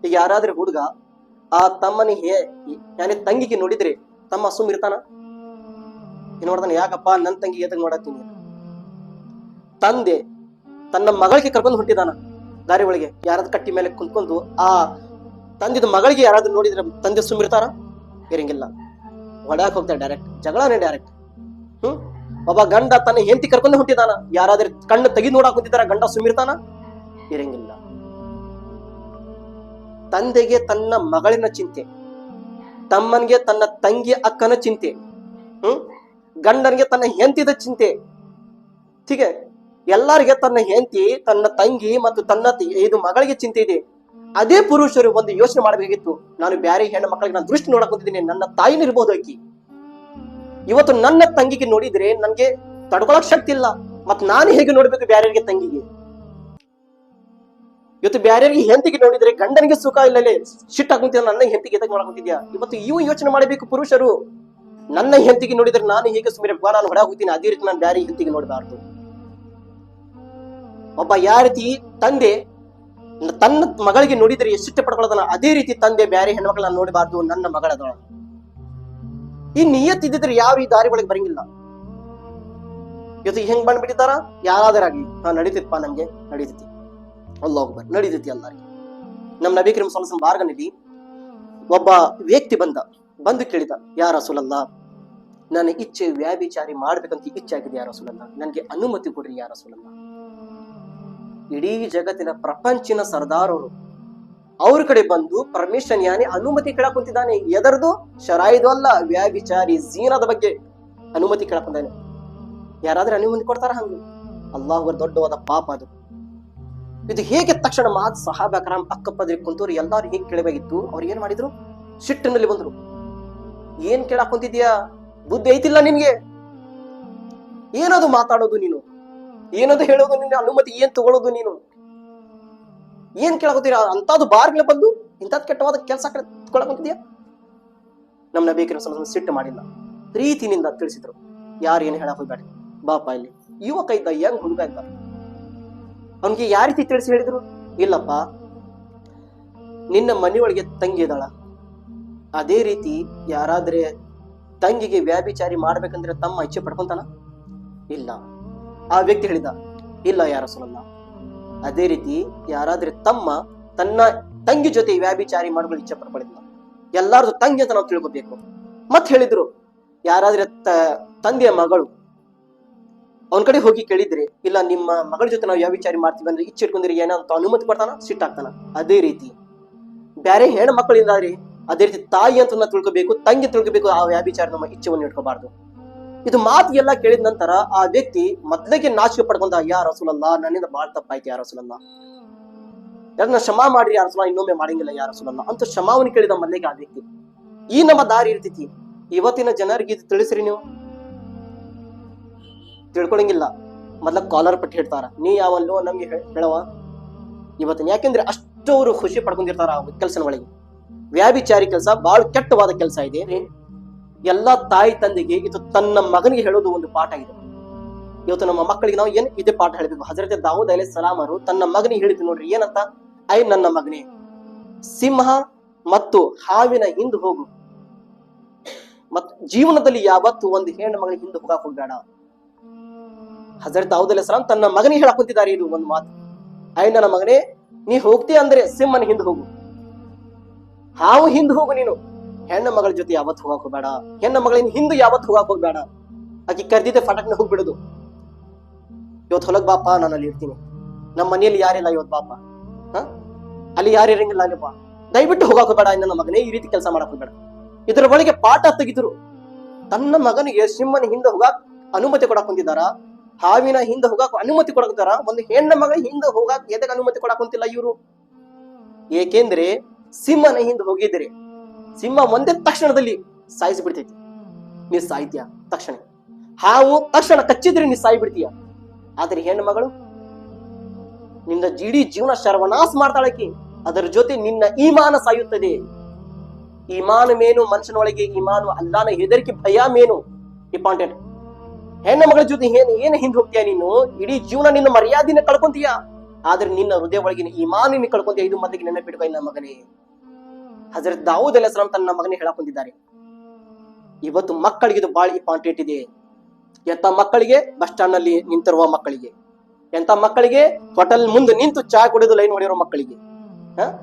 ಈಗ ಯಾರಾದ್ರೆ ಹುಡುಗ ಆ ತಮ್ಮನಿ ಹೇ, ಯಾನೆ ತಂಗಿಗೆ ನೋಡಿದ್ರೆ ತಮ್ಮ ಸುಮ್ ಇರ್ತಾನ? ಏನ್ ಮಾಡ್ತಾನೆ? ಯಾಕಪ್ಪ ನನ್ ತಂಗಿ ಎದಕ್ ಮಾಡತ್ತೀನಿ ತಂದೆ ತನ್ನ ಮಗಳಿಗೆ ಕರ್ಕೊಂಡು ಹೊಂಟಿದಾನ ದಾರಿ ಒಳಗೆ. ಯಾರಾದ್ರೂ ಕಟ್ಟಿ ಮೇಲೆ ಕುಂತ್ಕೊಂಡು ಆ ತಂದಿದ ಮಗಳಿಗೆ ಯಾರಾದ್ರೂ ನೋಡಿದ್ರೆ ತಂದೆ ಸುಮ್ಮಿರ್ತಾರ ಇರಂಗಿಲ್ಲ. ಒಡಾಕ್ ಹೋಗ್ತಾರೆ ಡೈರೆಕ್ಟ್ ಜಗಳನೇ ಡೈರೆಕ್ಟ್ ಹ್ಮ್? ಒಬ್ಬ ಗಂಡ ತನ್ನ ಹೆಂಡತಿ ಕರ್ಕೊಂಡು ಹೊಂಟಿದಾನ. ಯಾರಾದ್ರೂ ಕಣ್ಣು ತೆಗಿ ನೋಡಾಕ್ ಕುಂತಿದಾರ ಗಂಡ ಸುಮ್ಮಿರ್ತಾನ ಇರಂಗಿಲ್ಲ. ತಂದೆಗೆ ತನ್ನ ಮಗಳಿನ ಚಿಂತೆ, ತಮ್ಮನಿಗೆ ತನ್ನ ತಂಗಿ ಅಕ್ಕನ ಚಿಂತೆ, ಹ್ಮ್? ಗಂಡನಿಗೆ ತನ್ನ ಹೆಂಡತಿದ ಚಿಂತೆ. ಹೀಗೆ ಎಲ್ಲರಿಗೆ ತನ್ನ ಹೆಂತಿ ತನ್ನ ತಂಗಿ ಮತ್ತು ತನ್ನ ಇದು ಮಗಳಿಗೆ ಚಿಂತೆ ಇದೆ. ಅದೇ ಪುರುಷರು ಒಂದು ಯೋಚನೆ ಮಾಡಬೇಕಿತ್ತು ನಾನು ಬ್ಯಾರೆ ಹೆಣ್ಣು ಮಕ್ಕಳಿಗೆ ನಾನು ದೃಷ್ಟಿ ನೋಡಕ್ ಬಂದಿದ್ದೀನಿ ನನ್ನ ತಾಯಿನ ಇರ್ಬೋದು ಆಕಿ. ಇವತ್ತು ನನ್ನ ತಂಗಿಗೆ ನೋಡಿದ್ರೆ ನನ್ಗೆ ತಡ್ಕೊಳಕ್ ಶಕ್ತಿ ಇಲ್ಲ. ಮತ್ ನಾನು ಹೇಗೆ ನೋಡ್ಬೇಕು ಬ್ಯಾರೆಯವರಿಗೆ ತಂಗಿಗೆ? ಇವತ್ತು ಬ್ಯಾರೆಯವರಿಗೆ ಹೆಂತಿಗೆ ನೋಡಿದ್ರೆ ಗಂಡನಿಗೆ ಸುಖ ಇಲ್ಲಲೇ ಶಿಟ್ ಹಾಕುಂತಿದ್ದ ನನ್ನ ಹೆಂತಿಗೆ ಎದಕ್ಕೆ ಮಾಡಕುಂತಿದ್ಯಾ ಇವತ್ತು ಇವು ಯೋಚನೆ ಮಾಡಬೇಕು ಪುರುಷರು. ನನ್ನ ಹೆಂತಿಗೆ ನೋಡಿದ್ರೆ ನಾನು ಹೇಗೆ ಸುಮ್ಮನೆ ನಾನು ಹೊಡ ಹೋಗ್ತೀನಿ ಅದೇ ರೀತಿ ನಾನು ಬ್ಯಾರಿ ಹೆಂತಿಗೆ ನೋಡಬಾರ್ದು. ಒಬ್ಬ ಯಾವ ರೀತಿ ತಂದೆ, ತನ್ನ ಮಗಳಿಗೆ ನೋಡಿದ್ರೆ ಎಷ್ಟು ಪಡ್ಕೊಳ್ಳೋದನ್ನ ಅದೇ ರೀತಿ ತಂದೆ, ಬ್ಯಾರೆ ಹೆಣ್ಮಕ್ಳನ್ನ ನೋಡಬಾರ್ದು ನನ್ನ ಮಗಳದಳ ಈ ನಿಯತ್ ಇದ್ದಿದ್ರೆ ಯಾರು ಈ ದಾರಿ ಒಳಗೆ ಬರಂಗಿಲ್ಲ. ಇವತ್ತು ಹೆಂಗ್ ಬಂದ್ಬಿಟ್ಟಿದ್ದಾರ? ಯಾರಾದ್ರಾಗಿ ನಾ ನಡೀತಿತ್ಪ ನಮ್ಗೆ. ನಡೀತೈತಿ ಅಲ್ಲ ಅಕ್ಬರ್. ನಡೀತೈತಿ ಎಲ್ಲರಿಗೆ ನಮ್ಮ ನಬಿ ಕರೀಂ ಸ್ವಲ್ಪ ಮಾರ್ಗನಲ್ಲಿ ಒಬ್ಬ ವ್ಯಕ್ತಿ ಬಂದ, ಬಂದು ಕೇಳಿದ ಯಾರ ಸುಲಲ್ಲ ನನ್ನ ಇಚ್ಛೆ ವ್ಯಾಭಿಚಾರಿ ಮಾಡ್ಬೇಕಂತ ಇಚ್ಛೆ ಆಗಿದೆ ಯಾರ ಸುಲಲ್ಲ ನನಗೆ ಅನುಮತಿ ಕೊಡ್ರಿ ಯಾರ ಸುಲಲ್ಲ ಇಡೀ ಜಗತ್ತಿನ ಪ್ರಪಂಚಿನ ಸರ್ದಾರ್ ಅವರು ಕಡೆ ಬಂದು ಪರ್ಮಿಷನ್ ಯಾನೆ ಅನುಮತಿ ಕೇಳಕ್ ಕುಂತಿದ್ದಾನೆ. ಎದರದು? ಶರಾಯಿದು ಅಲ್ಲ, ವ್ಯಾಭಿಚಾರಿ ಜೀನದ ಬಗ್ಗೆ ಅನುಮತಿ ಕೇಳಕ್ ಯಾರಾದ್ರೂ ಅನುಮತಿ ಕೊಡ್ತಾರ ಹಂಗ? ಅಲ್ಲಾಹ್ ದೊಡ್ಡವಾದ ಪಾಪ ಅದು. ಇದು ಹೇಗೆ ತಕ್ಷಣ ಮಾತ್ ಸಹಾಬ ಕರಾಮ್ ಅಕ್ಕಪ್ಪದ್ರಿ ಕುಂತವ್ರು ಎಲ್ಲಾರು ಹೇಗೆ ಕೇಳಬೇಕಿತ್ತು? ಅವ್ರು ಏನ್ ಮಾಡಿದ್ರು? ಸಿಟ್ಟಿನಲ್ಲಿ ಬಂದ್ರು. ಏನ್ ಕೇಳಕ್ ಕುಂತಿದ್ಯಾ? ಬುದ್ಧಿ ಐತಿಲ್ಲ ನಿನ್ಗೆ. ಏನದು ಮಾತಾಡೋದು ನೀನು? ಏನದು ಹೇಳೋದು ನಿನ್ನ ಅನುಮತಿ ಏನ್ ತಗೊಳ್ಳೋದು ನೀನು? ಏನ್ ಕೇಳಕೋತೀರ ಅಂತದ್ದು ಬಾರ್ಗ್ಲೆ ಬಂದು ಇಂಥದ್ ಕೆಟ್ಟವಾದ ಕೆಲಸ ಕುಂತಿದ್ಯಾ? ನಮ್ ನಬಿ ಕರೀಂ ಸಲ್ಲಲ್ಲಾಹು ಅಲೈಹಿ ಸಿಟ್ಟು ಮಾಡಿಲ್ಲ. ಪ್ರೀತಿನಿಂದ ತಿಳಿಸಿದ್ರು. ಯಾರು ಏನು ಹೇಳಕ್ ಹೋಗ್ಬೇಡಿ. ಬಾಪ ಇಲ್ಲಿ. ಯುವಕ ಇದ್ದ ಯಂಗ್ ಹುಡುಗ ಇದ್ದ. ಅವನಿಗೆ ಯಾವ ರೀತಿ ತಿಳಿಸಿ ಹೇಳಿದ್ರು? ಇಲ್ಲಪ್ಪ. ನಿನ್ನ ಮನೆಯೊಳಗೆ ತಂಗಿ ಇದ್ದಾಳ. ಅದೇ ರೀತಿ ಯಾರಾದ್ರೆ ತಂಗಿಗೆ ವ್ಯಾಭಿಚಾರಿ ಮಾಡ್ಬೇಕಂದ್ರೆ ತಮ್ಮ ಇಚ್ಛೆ ಪಡ್ಕೊಂತಾನ? ಇಲ್ಲ. ಆ ವ್ಯಕ್ತಿ ಹೇಳಿದ, ಇಲ್ಲ ಯಾರ ಸುಲಲ್ಲ ಅದೇ ರೀತಿ ಯಾರಾದ್ರೆ ತಮ್ಮ, ತನ್ನ ತಂಗಿ ಜೊತೆ ವ್ಯಾಭಿಚಾರಿ ಮಾಡ್ಕೊಳ್ಳಿ ಇಚ್ಛೆ ಪಡ್ಕೊಳ್ಳಿಲ್ಲ ಎಲ್ಲಾರ್ದು ತಂಗಿ ಅಂತ ನಾವು ತಿಳ್ಕೊಬೇಕು. ಮತ್ ಹೇಳಿದ್ರು, ಯಾರಾದ್ರೆ ತಂದೆಯ ಮಗಳು ಅವನ ಕಡೆ ಹೋಗಿ ಕೇಳಿದ್ರೆ, ಇಲ್ಲ, ನಿಮ್ಮ ಮಗಳ ಜೊತೆ ನಾವು ಯಾವ ವಿಚಾರ ಮಾಡ್ತೀವಿ ಅಂದ್ರೆ ಇಚ್ಛೆ ಏನೋ ಏನಂತ ಅನುಮತಿ ಕೊಡ್ತಾನ ಸಿಟ್ಟಾಗ್ತಾನ ಅದೇ ರೀತಿ. ಬೇರೆ ಹೆಣ್ಣು ಮಕ್ಕಳಿಂದ ರೀ ಅದೇ ರೀತಿ ತಾಯಿ ಅಂತ ತಿಳ್ಕೊಬೇಕು, ತಂಗಿ ತಿಳ್ಕೊಬೇಕು, ಆ ವ್ಯಾಭಿಚಾರ ನಮ್ಮ ಇಚ್ಛೆವನ್ನು ಇಟ್ಕೋಬಾರ್ದು. ಇದು ಮಾತು ಎಲ್ಲ ಕೇಳಿದ ನಂತರ ಆ ವ್ಯಕ್ತಿ ಮೊದಲಿಗೆ ನಾಚಿಕೆ ಪಡ್ಕೊಂಡ, ಯಾ ರಸೂಲಲ್ಲ ನನ್ನಿಂದ ಬಾಳ್ ತಪ್ಪಾಯ್ತು ಯಾರ ರಸೂಲಲ್ಲ ಯಾರನ್ನ ಕ್ಷಮಾ ಮಾಡ್ರಿ ಯಾರ ರಸೂಲ ಇನ್ನೊಮ್ಮೆ ಮಾಡಂಗಿಲ್ಲ ಯಾರ ರಸೂಲಲ್ಲ ಅಂತ ಕ್ಷಮಾವನ್ನ ಕೇಳಿದ ಮೊದಲಿಗೆ ಆ ವ್ಯಕ್ತಿ. ಈ ನಮ್ಮ ದಾರಿ ಇರ್ತೈತಿ. ಇವತ್ತಿನ ಜನರಿಗೆ ಇದು ತಿಳಿಸ್ರಿ ನೀವು. ತಿಳ್ಕೊಳಂಗಿಲ್ಲ. ಮೊದ್ಲ ಕಾಲರ್ ಪಟ್ಟಿ ಹಿಡ್ತಾರ ನೀ ಯಾವಲ್ಲೋ ನಮ್ಗೆ ಹೇಳವ ಇವತ್ತಿನ ಯಾಕೆಂದ್ರೆ ಅಷ್ಟು ಖುಷಿ ಪಡ್ಕೊಂಡಿರ್ತಾರ ಕೆಲಸನ ಒಳಗೆ. ವ್ಯಾಭಿಚಾರಿ ಕೆಲಸ ಬಹಳ ಕೆಟ್ಟವಾದ ಕೆಲಸ ಇದೆ. ಎಲ್ಲಾ ತಾಯಿ ತಂದೆಗೆ ಇದು ತನ್ನ ಮಗನಿಗೆ ಹೇಳೋದು ಒಂದು ಪಾಠ ಇದೆ. ಇವತ್ತು ನಮ್ಮ ಮಕ್ಕಳಿಗೆ ನಾವು ಏನ್ ಇದೇ ಪಾಠ ಹೇಳಬೇಕು? ಹಜರತ್ ದಾವೂದ್ ಅಲೆ ಸಲಾಮರು ತನ್ನ ಮಗನಿಗೆ ಹೇಳಿದ್ರು ನೋಡ್ರಿ, ಏನಂತ? ಐ ನನ್ನ ಮಗನೇ. ಸಿಂಹ ಮತ್ತು ಹಾವಿನ ಹಿಂದೆ ಹೋಗು. ಮತ್ ಜೀವನದಲ್ಲಿ ಯಾವತ್ತು ಒಂದು ಹೆಣ್ಣು ಮಗಳಿಗೆ ಹಿಂದೆ ಹೋಗಾಕ್ ಹೋಗ್ಬೇಡ. ಹಜರತ್ ದಾವೂದ್ ಅಲೈ ಸಲಾಂ ತನ್ನ ಮಗನಿಗೆ ಹೇಳಕ್ ಇದು ಒಂದು ಮಾತು. ಆಯ್ ನನ್ನ ಮಗನೇ, ನೀ ಹೋಗ್ತಿ ಅಂದ್ರೆ ಸಿಂಹನ ಹಿಂದೆ ಹೋಗು. ಹಾವು ಹಿಂದೆ ಹೋಗು ನೀನು. ಹೆಣ್ಣ ಮಗಳ ಜೊತೆ ಯಾವತ್ತು ಹೋಗಕ್ ಹೋಗ್ಬೇಡ. ಹೆಣ್ಣ ಮಗಳಿನ ಹಿಂದೆ ಯಾವತ್ತು ಹೋಗಕ್ ಹೋಗ್ಬೇಡ. ಆಕಿ ಕರ್ದಿದ್ದೆ ಫಟಕ್ನ ಹೋಗ್ಬಿಡುದು. ಇವತ್ತು ಹೊಲಗ್ ಬಾಪ ನಾನು ಅಲ್ಲಿ ಇರ್ತೀನಿ. ನಮ್ಮ ಮನೆಯಲ್ಲಿ ಯಾರಿಲ್ಲ ಇವತ್ತು ಬಾಪ ಹ? ಅಲ್ಲಿ ಯಾರು ಇರಂಗಿಲ್ಲ ಅಲ್ಲಿ ಬಾ. ದಯವಿಟ್ಟು ಹೋಗಕ್ ಹೋಗ್ಬೇಡ. ನನ್ನ ಮಗನೇ ಈ ರೀತಿ ಕೆಲಸ ಮಾಡಕ್ ಹೋಗ್ಬೇಡ. ಇದರ ಒಳಗೆ ಪಾಠ ತೆಗಿದ್ರು. ತನ್ನ ಮಗನಿಗೆ ಸಿಂಹನ ಹಿಂದೆ ಹೋಗಾಕ್ ಅನುಮತಿ ಕೊಡಕ್ ಹೊಂದಿದಾರ ಹಾವಿನ ಹಿಂದೆ ಹೋಗಾಕ ಅನುಮತಿ ಕೊಡಕ್ತಾರ ಒಂದು ಹೆಣ್ಣ ಮಗ ಹಿಂದೆ ಹೋಗಾಕ ಎದಕ್ಕೆ ಅನುಮತಿ ಕೊಡಕಂತಿಲ್ಲ ಇವರು? ಏಕೆಂದ್ರೆ ಸಿಂಹನ ಹಿಂದೆ ಹೋಗಿದ್ರೆ. ಸಿಂಹ ಒಂದೇ ತಕ್ಷಣದಲ್ಲಿ ಸಾಯಿಸಿ ಬಿಡ್ತೈತಿ ನೀ ಸಾಯ್ತೀಯ ತಕ್ಷಣ. ಹಾವು ತಕ್ಷಣ ಕಚ್ಚಿದ್ರೆ ನೀ ಸಾಯಿ ಬಿಡ್ತೀಯ ಆದ್ರೆ ಹೆಣ್ಣು ಮಗಳು? ನಿನ್ನ ಜಿಡಿ ಜೀವನ ಸರ್ವನಾಶ ಮಾಡ್ತಾಳಕಿ ಅದರ ಜೊತೆ ನಿನ್ನ ಈಮಾನ ಸಾಯುತ್ತದೆ. ಈಮಾನ ಮೇನು ಮನುಷ್ಯನೊಳಗೆ, ಈಮಾನು ಅಲ್ಲಾನ ಹೆದರಿಕೆ ಭಯ ಮೇನು. ಇಂಪಾರ್ಟೆಂಟ್ ಹೆಣ್ಣು ಮಗಳ ಜೊತೆ ಏನ್ ಏನ್ ಹಿಂದೆ ಹೋಗ್ತೀಯ ನೀನು? ಇಡೀ ಜೀವನ ನಿನ್ನ ಮರ್ಯಾದಿನ ಕಳ್ಕೊಂತೀಯ? ಆದ್ರೆ ನಿನ್ನ ಹೃದಯ ಒಳಗಿನ ಇಮಾನ್ ನೀನು ಕಳ್ಕೊಂತೀಯ? ಇದು ಮತ್ತಿಗೆ ನೆನಪಿಟ್ಕೊ ನನ್ನ ಮಗನೇ. ಹಜರತ್ ದಾವೂದ್ ಅಲೈಹಿಸ್ಸಲಾಂ ತನ್ನ ಮಗನೇ ಹೇಳಕೊಂಡಿದ್ದಾರೆ. ಇವತ್ತು ಮಕ್ಕಳಿಗೆ ಇದು ಬಹಳ ಇಂಪಾರ್ಟೆಂಟ್ ಇದೆ. ಎಂತ ಮಕ್ಕಳಿಗೆ? ಬಸ್ ಸ್ಟಾಂಡ್ನಲ್ಲಿ ನಿಂತಿರುವ ಮಕ್ಕಳಿಗೆ. ಎಂತ ಮಕ್ಕಳಿಗೆ? ಹೋಟೆಲ್ ಮುಂದೆ ನಿಂತು ಚಾ ಕುಡಿದು ಲೈನ್ ಹೊಡೆಯೋ ಮಕ್ಕಳಿಗೆ. ಹ?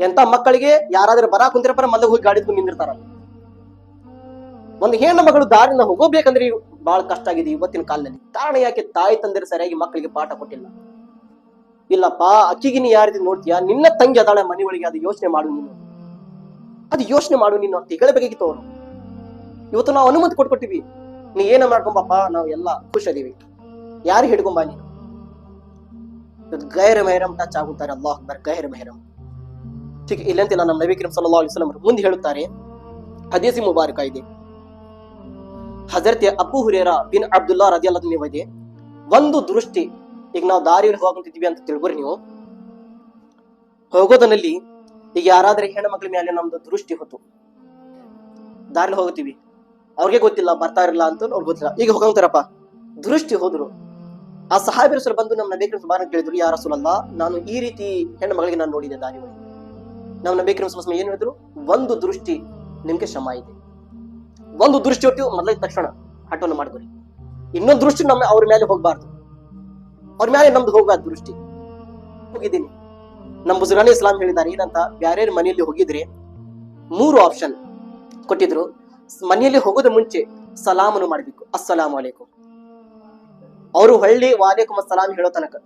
ಎಂತ ಮಕ್ಕಳಿಗೆ? ಯಾರಾದ್ರೂ ಬರ ಕುಂತಿರಪ್ಪ ಮಲ್ಲ ಹೋಗಿ ಗಾಡಿ ನಿಂದಿರ್ತಾರ. ಒಂದು ಹೆಣ್ಣು ಮಗಳು ದಾರಿನ ಹೋಗೋಬೇಕಂದ್ರೆ ಬಹಳ ಕಷ್ಟ ಆಗಿದೆ ಇವತ್ತಿನ ಕಾಲದಲ್ಲಿ. ಕಾರಣ ಯಾಕೆ? ತಾಯಿ ತಂದಿರು ಸರಿಯಾಗಿ ಮಕ್ಕಳಿಗೆ ಪಾಠ ಕೊಟ್ಟಿಲ್ಲ. ಇಲ್ಲಪ್ಪ, ಅಕ್ಕಿಗೆ ನೀ ಯಾರಿದ್ ನೋಡ್ತೀಯ? ನಿನ್ನ ತಂಗಿ ಅದಾಳೆ ಮನೆ ಒಳಗೆ, ಅದು ಯೋಚನೆ ಮಾಡು ನೀನು. ಅದು ಯೋಚನೆ ಮಾಡು ನೀನು ಅಂತ ಹೇಳಬೇಕಾಗಿತ್ತು ಅವರು. ಇವತ್ತು ನಾವು ಅನುಮತಿ ಕೊಟ್ಕೊಟ್ಟಿವಿ. ನೀ ಏನ ಮಾಡ್ಕೊಂಬಪ್ಪ? ನಾವು ಎಲ್ಲ ಖುಷ್ ಅದೀವಿ. ಯಾರು ಹಿಡ್ಕೊಂಬ ನೀನು? ಗೈರ ಮೆಹರಂ ಟಚ್ ಆಗುತ್ತಾರೆ. ಅಲ್ಲಾಹ್ ಅಕ್ಬರ್, ಗೈರ ಮೆಹರಂ. ಇಲ್ಲಂತಿಲ್ಲ ನಮ್ಮ ನಬಿ ಕರೀಂ ಸಲ್ಲಲ್ಲಾಹು ಅಲೈಹಿ ವಸಲ್ಲಂ ಮುಂದೆ ಹೇಳುತ್ತಾರೆ. ಹದೀಸಿ ಮುಬಾರಕ ಇದೆ. Hazrat Abu Hurairah bin Abdullah ಇದೆ ಒಂದು ದೃಷ್ಟಿ, ಈಗ ನಾವು ದಾರಿಯಲ್ಲಿ ಹೋಗುತ್ತಿದ್ವಿ ಅಂತ ತಿಳ್ಕೊರಿ ನೀವು. ಹೋಗೋದನಲ್ಲಿ ಈಗ ಯಾರಾದ್ರೆ ಹೆಣ್ಣು ಮಕ್ಕಳ ಮೇಲೆ ನಮ್ದು ದೃಷ್ಟಿ ಹೊತ್ತು. ದಾರಿಲಿ ಹೋಗ್ತೀವಿ. ಅವ್ರಿಗೆ ಗೊತ್ತಿಲ್ಲ ಬರ್ತಾ ಇರಲ್ಲ ಅಂತ ಅವ್ರಿಗೆ ಗೊತ್ತಿಲ್ಲ. ಈಗ ಹೋಗಂತಾರಪ್ಪ. ದೃಷ್ಟಿ ಹೋದ್ರು. ಆ ಸಹಾಬಿರ ಸರ್ ಬಂದು ನಮ್ಮ ನಬಿ ಸುಮಾರು ಕೇಳಿದ್ರು ಯಾರ ಸುಲಲ್ಲ ನಾನು ಈ ರೀತಿ ಹೆಣ್ಣು ಮಗಳಿಗೆ ನಾನು ನೋಡಿದೆ ದಾರಿ. ನಮ್ಮ ನಬಿ ಕರೀಂ ಏನು ಅಲೈಹಿ ವಸಲ್ಲಂ ಏನ್ ಹೇಳಿದ್ರು? ಒಂದು ದೃಷ್ಟಿ ನಿಮ್ಗೆ ಶ್ರಮ ಇದೆ. ಒಂದು ದೃಷ್ಟಿ ಒಟ್ಟು ಮೊದಲ ತಕ್ಷಣ ಹಠವನ್ನು ಮಾಡ್ಕೊಳ್ಳಿ ಇನ್ನೊಂದು ದೃಷ್ಟಿ ನಮ್ಮ ಅವ್ರ ಮೇಲೆ ಹೋಗಬಾರ್ದು. ಅವ್ರ ಮೇಲೆ ನಮ್ದು ಹೋಗ್ಬಾರ್ದು ದೃಷ್ಟಿ. ಹೋಗಿದ್ದೀನಿ. ನಮ್ಮ ಬುಜುರಾನಿ ಇಸ್ಲಾಂ ಹೇಳಿದ್ದಾರೆ ಏನಂತ? ಬ್ಯಾರೆ ಮನೆಯಲ್ಲಿ ಹೋಗಿದ್ರೆ ಮೂರು ಆಪ್ಷನ್ ಕೊಟ್ಟಿದ್ರು. ಮನೆಯಲ್ಲಿ ಹೋಗೋದ ಮುಂಚೆ ಸಲಾಮನ್ನು ಮಾಡಬೇಕು. ಅಸ್ಸಲಾಮ್ ಅಲೈಕುಂ ಅವರು ಹೊಳ್ಳಿ ವಾಲೇಕುಮ್ ಅಸ್ಸಲಾಂ ಹೇಳೋ ತನಕ.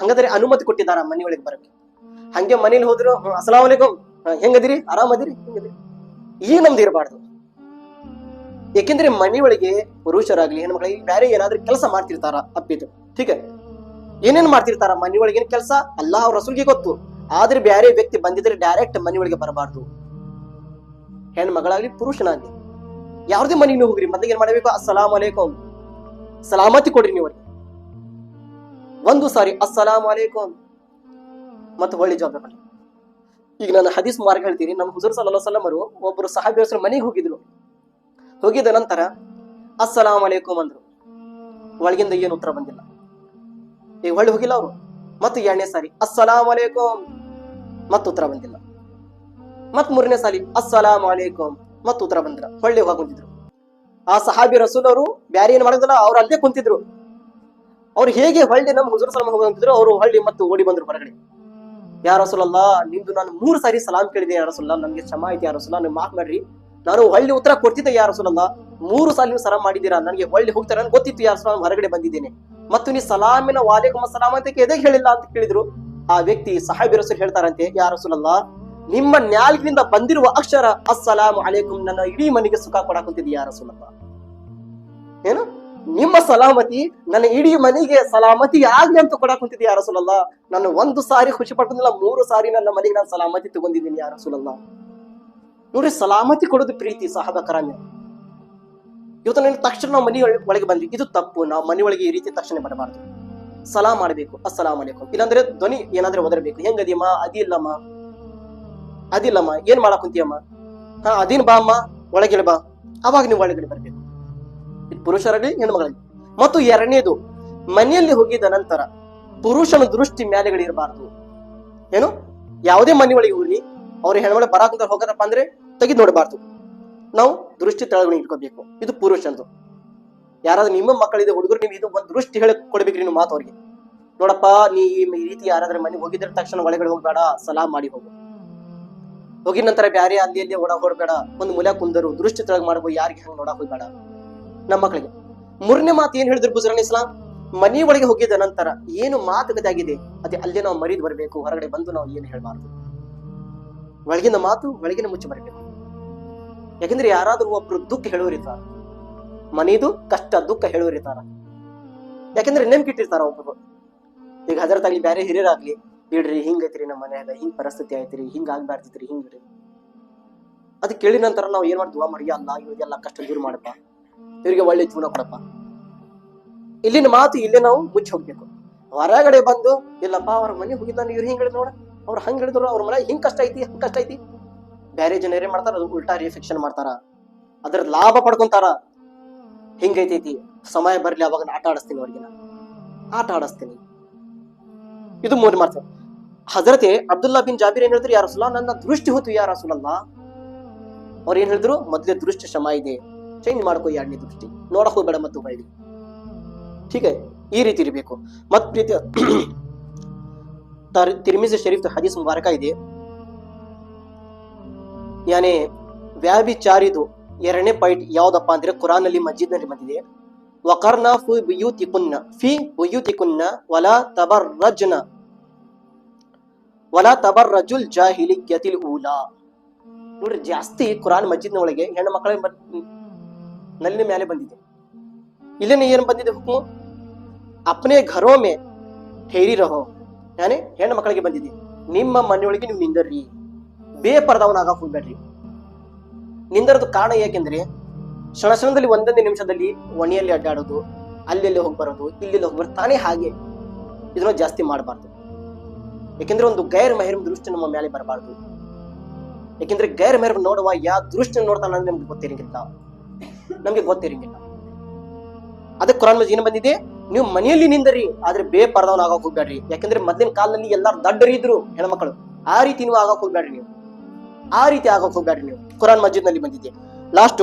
ಹಂಗಾದ್ರೆ ಅನುಮತಿ ಕೊಟ್ಟಿದ್ದಾರ ಮನೆಯೊಳಗೆ ಬರಕ್ಕೆ. ಹಂಗೆ ಮನೇಲಿ ಹೋದ್ರು ಅಲೈಕುಂ ಹ, ಹೆಂಗದಿರಿ? ಆರಾಮದಿರಿ? ಹೆಂಗದಿರಿ? ಈಗ ನಮ್ದು ಇರಬಾರ್ದು. ಏಕೆಂದ್ರೆ ಮನೆ ಒಳಗೆ ಪುರುಷರಾಗ್ಲಿ, ಹೆಣ್ಮಕ್ಳಾಗ್ಲಿ ಬೇರೆ ಏನಾದ್ರೂ ಕೆಲಸ ಮಾಡ್ತಿರ್ತಾರ ಅಪ್ಪಿದು. ಠೀಕ ಏನೇನ್ ಮಾಡ್ತಿರ್ತಾರ? ಮನೆ ಒಳಗಿನ ಕೆಲಸ ಅಲ್ಲ ಅವ್ರ ರಸೂಲ್ಗೆ ಗೊತ್ತು. ಆದ್ರೆ ಬೇರೆ ವ್ಯಕ್ತಿ ಬಂದಿದ್ರೆ ಡೈರೆಕ್ಟ್ ಮನೆಯೊಳಗೆ ಬರಬಾರ್ದು. ಹೆಣ್ಮಗಳಾಗ್ಲಿ, ಪುರುಷನಾಗ್ಲಿ. ಯಾವ್ದೇ ಮನೆಗೆ ಹೋಗ್ರಿ? ಮತ್ತೆ ಏನ್ ಮಾಡಬೇಕು? ಅಸ್ಸಲಾಮ್ ಅಲೈಕುಂ ಸಲಾಮತಿ ಕೊಡ್ರಿ ನೀವು ಒಂದು ಸಾರಿ, ಅಸ್ಸಲಾಮ್ ಅಲೈಕುಂ ಮತ್ತು ಹೊಳ್ಳಿ ಜವಾಬ್ದಾರಿ ಈಗ ನಾನು ಹದೀಸ್ ಮಾರ್ಗ ಹೇಳ್ತೀನಿ. ನಮ್ಮ ಹುಜೂರ್ ಸಲ್ಲಾ ಸಲ್ಲಮರು ಒಬ್ಬರು ಸಹಾಬ್ಯಸರು ಮನೆಗೆ ಹೋಗಿದ್ರು. ಹೋಗಿದ ನಂತರ ಅಸ್ಸಲಾಂ ಅಲೈಕುಂ ಅಂದ್ರು. ಒಳಗಿಂದ ಏನು ಉತ್ತರ ಬಂದಿಲ್ಲ. ಈಗ ಹೊಳ್ಳಿ ಹೋಗಿಲ್ಲ ಅವರು. ಮತ್ತು ಎರಡನೇ ಸಾರಿ ಅಸ್ಸಲಾಂ ಅಲೈಕುಂ ಮತ್ತು ಉತ್ತರ ಬಂದಿಲ್ಲ. ಮತ್ ಮೂರನೇ ಸಾರಿ ಅಸ್ಸಲಾಂ ಅಲೈಕುಂ ಮತ್ತು ಉತ್ತರ ಬಂದಿಲ್ಲ. ಹೊಳ್ಳಿ ಹೋಗುಂತಿದ್ರು ಆ ಸಹಾಬಿ ರಸೂಲ್ ಅವರು ಬ್ಯಾರಿ ಏನ್ ಮಾಡಿದ್ರಲ್ಲ ಅವ್ರು ಅಲ್ಲೇ ಕುಂತಿದ್ರು. ಅವ್ರು ಹೇಗೆ ಹೊಳ್ಳಿ ನಮ್ಮ ಹುಜೂರ್ ಸಲಾಮ್ ಹೋಗಂತಿದ್ರು ಅವರು ಹೊಳ್ಳಿ ಮತ್ತು ಓಡಿ ಬಂದ್ರು ಹೊರಗಡೆ. ಯಾ ರಸೂಲಲ್ಲ ನಿಮ್ದು ನಾನು ಮೂರು ಸಾರಿ ಸಲಾಂ ಕೇಳಿದೆ ಯಾರ ರಸೂಲ್ಲ ನನ್ಗೆ ಕ್ಷಮ ಐತಿ ಯಾರ ರಸೂಲ್ಲ ನೀವು ಮಾತ್ ಮಾಡ್ರಿ. ನಾನು ಹೊಳ್ಳಿ ಉತ್ತರ ಕೊಡ್ತಿದ್ದೆ ಯಾರು ಸುಲಲ್ಲ ಮೂರು ಸಾಲ ನೀವು ಸಲಾಮ್ ಮಾಡಿದ್ದೀರಾ? ನನಗೆ ಹೊಳ್ಳಿ ಹೋಗ್ತಾರೆ ನನ್ಗೆ ಗೊತ್ತಿತ್ತು ಯಾರು ಸುಲಾಮ್ ಹೊರಗಡೆ ಬಂದಿದ್ದೇನೆ. ಮತ್ತು ನೀ ಸಲಾಮಿನ ವಾಲೇಕುಮ ಸಲಾಮ್ ಅಂತ ಎದಕ್ಕೆ ಹೇಳಿಲ್ಲ ಅಂತ ಕೇಳಿದ್ರು. ಆ ವ್ಯಕ್ತಿ ಸಹಾಬಿ ಹೇಳ್ತಾರಂತೆ ಯಾರು ಸುಲಲ್ಲ ನಿಮ್ಮ ನ್ಯಾಲ್ಗಿನಿಂದ ಬಂದಿರುವ ಅಕ್ಷರ, ಅಸ್ಸಲಾಮ್ ಅಲೈಕುಂ ನನ್ನ ಇಡೀ ಮನೆಗೆ ಸುಖ ಕೊಡಾಕುಂತಿದ್ದೆ ಯಾರು ಸುಲಲ್ಲ ಏನು? ನಿಮ್ಮ ಸಲಾಮತಿ, ನನ್ನ ಇಡೀ ಮನೆಗೆ ಸಲಾಮತಿ ಆಗ್ಲಿ ಅಂತ ಕೊಡಾಕ್ ಕುಂತಿದ್ದೆ ಯಾರ ರಸೂಲಲ್ಲ ನಾನು ಒಂದು ಸಾರಿ ಖುಷಿ ಪಡ್ಕೊಂಡಿಲ್ಲ ಮೂರು ಸಾರಿ ನನ್ನ ಮನೆಗೆ ನಾನು ಸಲಾಮತಿ ತಗೊಂಡಿದ್ದೀನಿ ಯಾರ ರಸೂಲಲ್ಲ ನೋಡ್ರಿ ಸಲಾಮತಿ ಕೊಡೋದು ಪ್ರೀತಿ ಸಹಬ ಕರಾಮ್ಯ ಇವತ್ತು ನನಗೆ ತಕ್ಷಣ ನಾವು ಮನೆ ಒಳಗೆ ಬಂದ್ವಿ. ಇದು ತಪ್ಪು. ನಾವು ಮನೆ ಒಳಗೆ ಈ ರೀತಿ ತಕ್ಷಣ ಬರಬಾರ್ದು. ಸಲಾ ಮಾಡಬೇಕು. ಅಸಲಾಮ್ ಅಲೈಕುಂ ಇಲ್ಲಾಂದ್ರೆ ಧ್ವನಿ ಏನಾದ್ರೆ ಒದರಬೇಕು. ಹೆಂಗದಿಯಮ್ಮ? ಅದಿಲ್ಲಮ್ಮ. ಅದಿಲ್ಲಮ್ಮ. ಏನ್ ಮಾಡಕ್ ಕುಂತಿಯಮ್ಮ ಹಾ, ಅದಿನ್ ಬಾ ಅಮ್ಮ. ಒಳಗಿಳ ಬಾ. ಅವಾಗ ನೀವು ಒಳಗಡೆ ಬರಬೇಕು. ಇದು ಹೆಣ್ಮಗಳಲ್ಲಿ. ಮತ್ತು ಎರಡನೇದು, ಮನೆಯಲ್ಲಿ ಹೋಗಿದ ನಂತರ ಪುರುಷನ ದೃಷ್ಟಿ ಮ್ಯಾಲೆಗಳಿರಬಾರ್ದು. ಏನು? ಯಾವುದೇ ಮನೆ ಒಳಗೆ ಹೋಗ್ಲಿ. ಅವ್ರ ಹೆಣ್ಮಗಳು ಬರಾಕಂತ ಹೋಗದಪ್ಪ ಅಂದ್ರೆ ತೆಗೆದು ನೋಡಬಾರ್ದು. ನಾವು ದೃಷ್ಟಿ ತೆಳಗಡೆ ಇಟ್ಕೋಬೇಕು. ಇದು ಪುರುಷಂದು ಯಾರಾದ್ರೂ ನಿಮ್ಮ ಮಕ್ಕಳಿದೆ ಹುಡುಗರು, ನೀವು ಇದು ಒಂದು ದೃಷ್ಟಿ ಹೇಳಿ ಕೊಡ್ಬೇಕ್ರಿ ನಿಮ್ಮ ಮಾತು ಅವ್ರಿಗೆ. ನೋಡಪ್ಪ, ನೀ ಈ ರೀತಿ ಯಾರಾದ್ರೂ ಮನೆಗೆ ಹೋಗಿದ್ರ ತಕ್ಷಣ ಒಳಗಡೆ ಹೋಗ್ಬೇಡ ಸಲಾಮ್ ಮಾಡಿ ಹೋಗು. ಹೋಗಿದ ನಂತರ ಬ್ಯಾರೆ ಅಲ್ಲಿ ಅಲ್ಲಿ ಓಡಾಕ್ ಹೋಗ್ಬೇಡ ಒಂದು ಮುಲ ಕುಂದರು, ದೃಷ್ಟಿ ತಳಗ ಮಾಡ್ಬೋ ಯಾರಿಗೆ ಹಂಗ ನೋಡಕ್ ಹೋಗ್ಬೇಡ. ನಮ್ಮ ಮಕ್ಕಳಿಗೆ. ಮೂರನೇ ಮಾತು ಏನ್ ಹೇಳಿದ್ರು ಬುಜರನ್ ಇಸ್ಲಾಂ? ಒಳಗೆ ಹೋಗಿದ ನಂತರ ಏನು ಮಾತುಕತೆ ಆಗಿದೆ ಅದೇ ಅಲ್ಲೇ ನಾವು ಮರಿದ್ ಬರಬೇಕು, ಹೊರಗಡೆ ಬಂದು ನಾವು ಏನು ಹೇಳಬಾರ್ದು. ಒಳಗಿನ ಮಾತು ಒಳಗಿನ ಮುಚ್ಚಿ ಬರಬೇಕು. ಯಾಕಂದ್ರೆ ಯಾರಾದ್ರೂ ಒಬ್ರು ದುಃಖ ಹೇಳೋರಿರ್ತಾರ. ಮನೆದು ಕಷ್ಟ, ದುಃಖ ಹೇಳೋರಿರ್ತಾರ. ಯಾಕಂದ್ರೆ ನೆಮ್ಕಿಟ್ಟಿರ್ತಾರ ಒಬ್ರು ಈಗ ಹಜರತಾಗ್ಲಿ ಬೇರೆ ಹಿರಿಯರಾಗ್ಲಿ, ಬಿಡ್ರಿ, ಹಿಂಗೈತ್ರಿ ನಮ್ಮ ಮನ್ಯಾಗ, ಹಿಂಗ್ ಪರಿಸ್ಥಿತಿ ಆಯ್ತ್ರಿ, ಹಿಂಗ್ ಆಗ್ಬಾರ್ದಿತ್ರಿ, ಹಿಂಗ್ರಿ. ಅದ್ ಕೇಳಿದ ನಂತರ ನಾವು ಏನ್ ಮಾಡ್ತೀವಿ? ಮಾಡಿ ಅಲ್ಲ ಇವ್ರಿಗೆಲ್ಲ ಕಷ್ಟ ದೂರ ಮಾಡಪ್ಪ. ಇವ್ರಿಗೆ ಒಳ್ಳೆ ಜೀವನ ಕೊಡಪ್ಪ. ಇಲ್ಲಿನ ಮಾತು ಇಲ್ಲೇ ನಾವು ಮುಚ್ಚಿ ಹೋಗ್ಬೇಕು. ಹೊರಗಡೆ ಬಂದು, ಇಲ್ಲಪ್ಪ, ಅವ್ರ ಮನೆ ಹೋಗಿದ್ದಾನೆ ಇವ್ರು ಹಿಂಗ್ ನೋಡ. ಅವ್ರು ಹಂಗೆ ಹೇಳಿದ್ರು, ಅವ್ರ ಮನೆ ಹಿಂಗೆ ಕಷ್ಟ ಐತಿ, ಹಂಗೆ ಕಷ್ಟ ಐತಿ. ಬೇರೆ ಜನ ಏನ್ ಮಾಡ್ತಾರ, ಅದು ಉಲ್ಟಾ ರಿಫ್ಲೆಕ್ಷನ್ ಮಾಡ್ತಾರ. ಅದ್ರ ಲಾಭ ಪಡ್ಕೊಂತಾರ. ಹಿಂಗೈತೈತಿ ಸಮಯ ಬರಲಿ, ಅವಾಗ ಆಟ ಆಡಿಸ್ತೀನಿ ಅವ್ರಿಗೆ ಆಟ ಆಡಿಸ್ತೀನಿ. ಇದು ಮೂರು ಮಾಡ್ತಾರೆ ಹಜರತೆ ಅಬ್ದುಲ್ಲಾ ಬಿನ್ ಜಾಬೀರ್ ಏನ್ ಹೇಳಿದ್ರು ಯಾರು ಸುಲಾ ನನ್ನ ದೃಷ್ಟಿ ಹೊತ್ತು ಯಾರ ಸುಲಲ್ಲ ಅವ್ರು ಏನ್ ಹೇಳಿದ್ರು, ಮೊದಲೇ ದೃಷ್ಟಿ ಶ್ರಮ ಇದೆ. ಚೇಂಜ್ ಮಾಡ್ಕೋ, ಎರಡನೇ ದೃಷ್ಟಿ. ನೋಡಕ್ ಹೋಗ್ಬೇಡ ಮತ್ತು ಬೈಲಿ ಹೀಗೆ ಈ ರೀತಿ ಇರಬೇಕು. ಮತ್ ಪ್ರೀತಿ ತಿರ್ಮಿಜಿ ಶರೀಫ್ ಹದೀಸ್ ಮುಬಾರಕ ಇದೆ. ಯಾನೆ ವ್ಯಾಭಿಚಾರಿದು ಎರಡನೇ ಪಾಯಿಂಟ್ ಯಾವ್ದಪ್ಪ ಅಂದ್ರೆ ಕುರಾನ್ ಅಲ್ಲಿ ಮಸ್ಜಿದ್ನಲ್ಲಿ ಬಂದಿದೆ. ವಕರ್ನ ಫಿ ಬುಯೂತಿಕುನ್ನ ಫಿ ಬುಯೂತಿಕುನ್ನ ವಲಾ ತಬರ್ರಜ್ನ, ವಲಾ ತಬರ್ರಜುಲ್ ಜಾಹಿಲಿಯತಿಲ್ ಊಲಾ. ನೋಡ್ರಿ ಜಾಸ್ತಿ ಕುರಾನ್ ಮಸ್ಜಿದ್ನ ಒಳಗೆ ಹೆಣ್ಣು ಮಕ್ಕಳ ನಲ್ಲಿನ ಮೇಲೆ ಬಂದಿದೆ. ಇಲ್ಲಿನ ಏನು ಬಂದಿದೆ ಹುಕ್ಮು? ಅಪ್ನೆ ಘರೋ ಮೇ ಠೇರಿ ರಹೋ. ಯಾನೆ ಹೆಣ್ಣು ಮಕ್ಕಳಿಗೆ ಬಂದಿದ್ದಿ ನಿಮ್ಮ ಮನೆಯೊಳಗೆ ನೀವು ನಿಂದರ್ರಿ. ಬೇಪರದವನಾಗ ಹೋಗ್ಬೇಡ್ರಿ ನಿಂದರದು ಕಾರಣ ಏಕೆಂದ್ರೆ ಕ್ಷಣ ಕ್ಷಣದಲ್ಲಿ ಒಂದೊಂದೇ ನಿಮಿಷದಲ್ಲಿ ಒಣಿಯಲ್ಲಿ ಅಡ್ಡಾಡೋದು, ಅಲ್ಲೆಲ್ಲಿ ಹೋಗಿ ಬರೋದು ಇಲ್ಲಿ ಹೋಗಿ ಬರೋದು, ತಾನೇ ಹಾಗೆ ಇದನ್ನ ಜಾಸ್ತಿ ಮಾಡಬಾರ್ದು. ಯಾಕೆಂದ್ರೆ ಒಂದು ಗೈರ್ ಮೆಹರಮ್ ದೃಷ್ಟಿ ನಮ್ಮ ಮೇಲೆ ಬರಬಾರ್ದು. ಯಾಕೆಂದ್ರೆ ಗೈರ್ ಮೆಹರಮ್ ನೋಡುವ ಯಾವ ದೃಷ್ಟಿ ನೋಡ್ತಾನ ನಮ್ಗೆ ಗೊತ್ತಿರಂಗಿಲ್ಲ. ನಮ್ಗೆ ಗೊತ್ತಿರಂಗಿಲ್ಲ. ಅದಕ್ಕೆ ಕುರಾನ್ ಮಜ್ ಏನ್ ಬಂದಿದೆ ನೀವು ಮನೆಯಲ್ಲಿ ನಿಂದರಿ, ಆದ್ರೆ ಬೇಪರದವನ್ ಆಗಕ್ ಹೋಗ್ಬೇಡ್ರಿ ಯಾಕಂದ್ರೆ ಮೊದ್ಲಿನ ಕಾಲದಲ್ಲಿ ಎಲ್ಲಾರು ದಡ್ಡರಿದ್ರು ಹೆಣ್ಮಕ್ಳು. ಆ ರೀತಿ ನೀವು ಆಗಕ್ ಹೋಗ್ಬೇಡ್ರಿ ನೀವು. ಆ ರೀತಿ ಆಗಕ್ ಹೋಗ್ಬೇಡ್ರಿ ನೀವು. ಕುರಾನ್ ಮಸ್ಜಿದ್ನಲ್ಲಿ ಬಂದಿದ್ದೆ. ಲಾಸ್ಟ್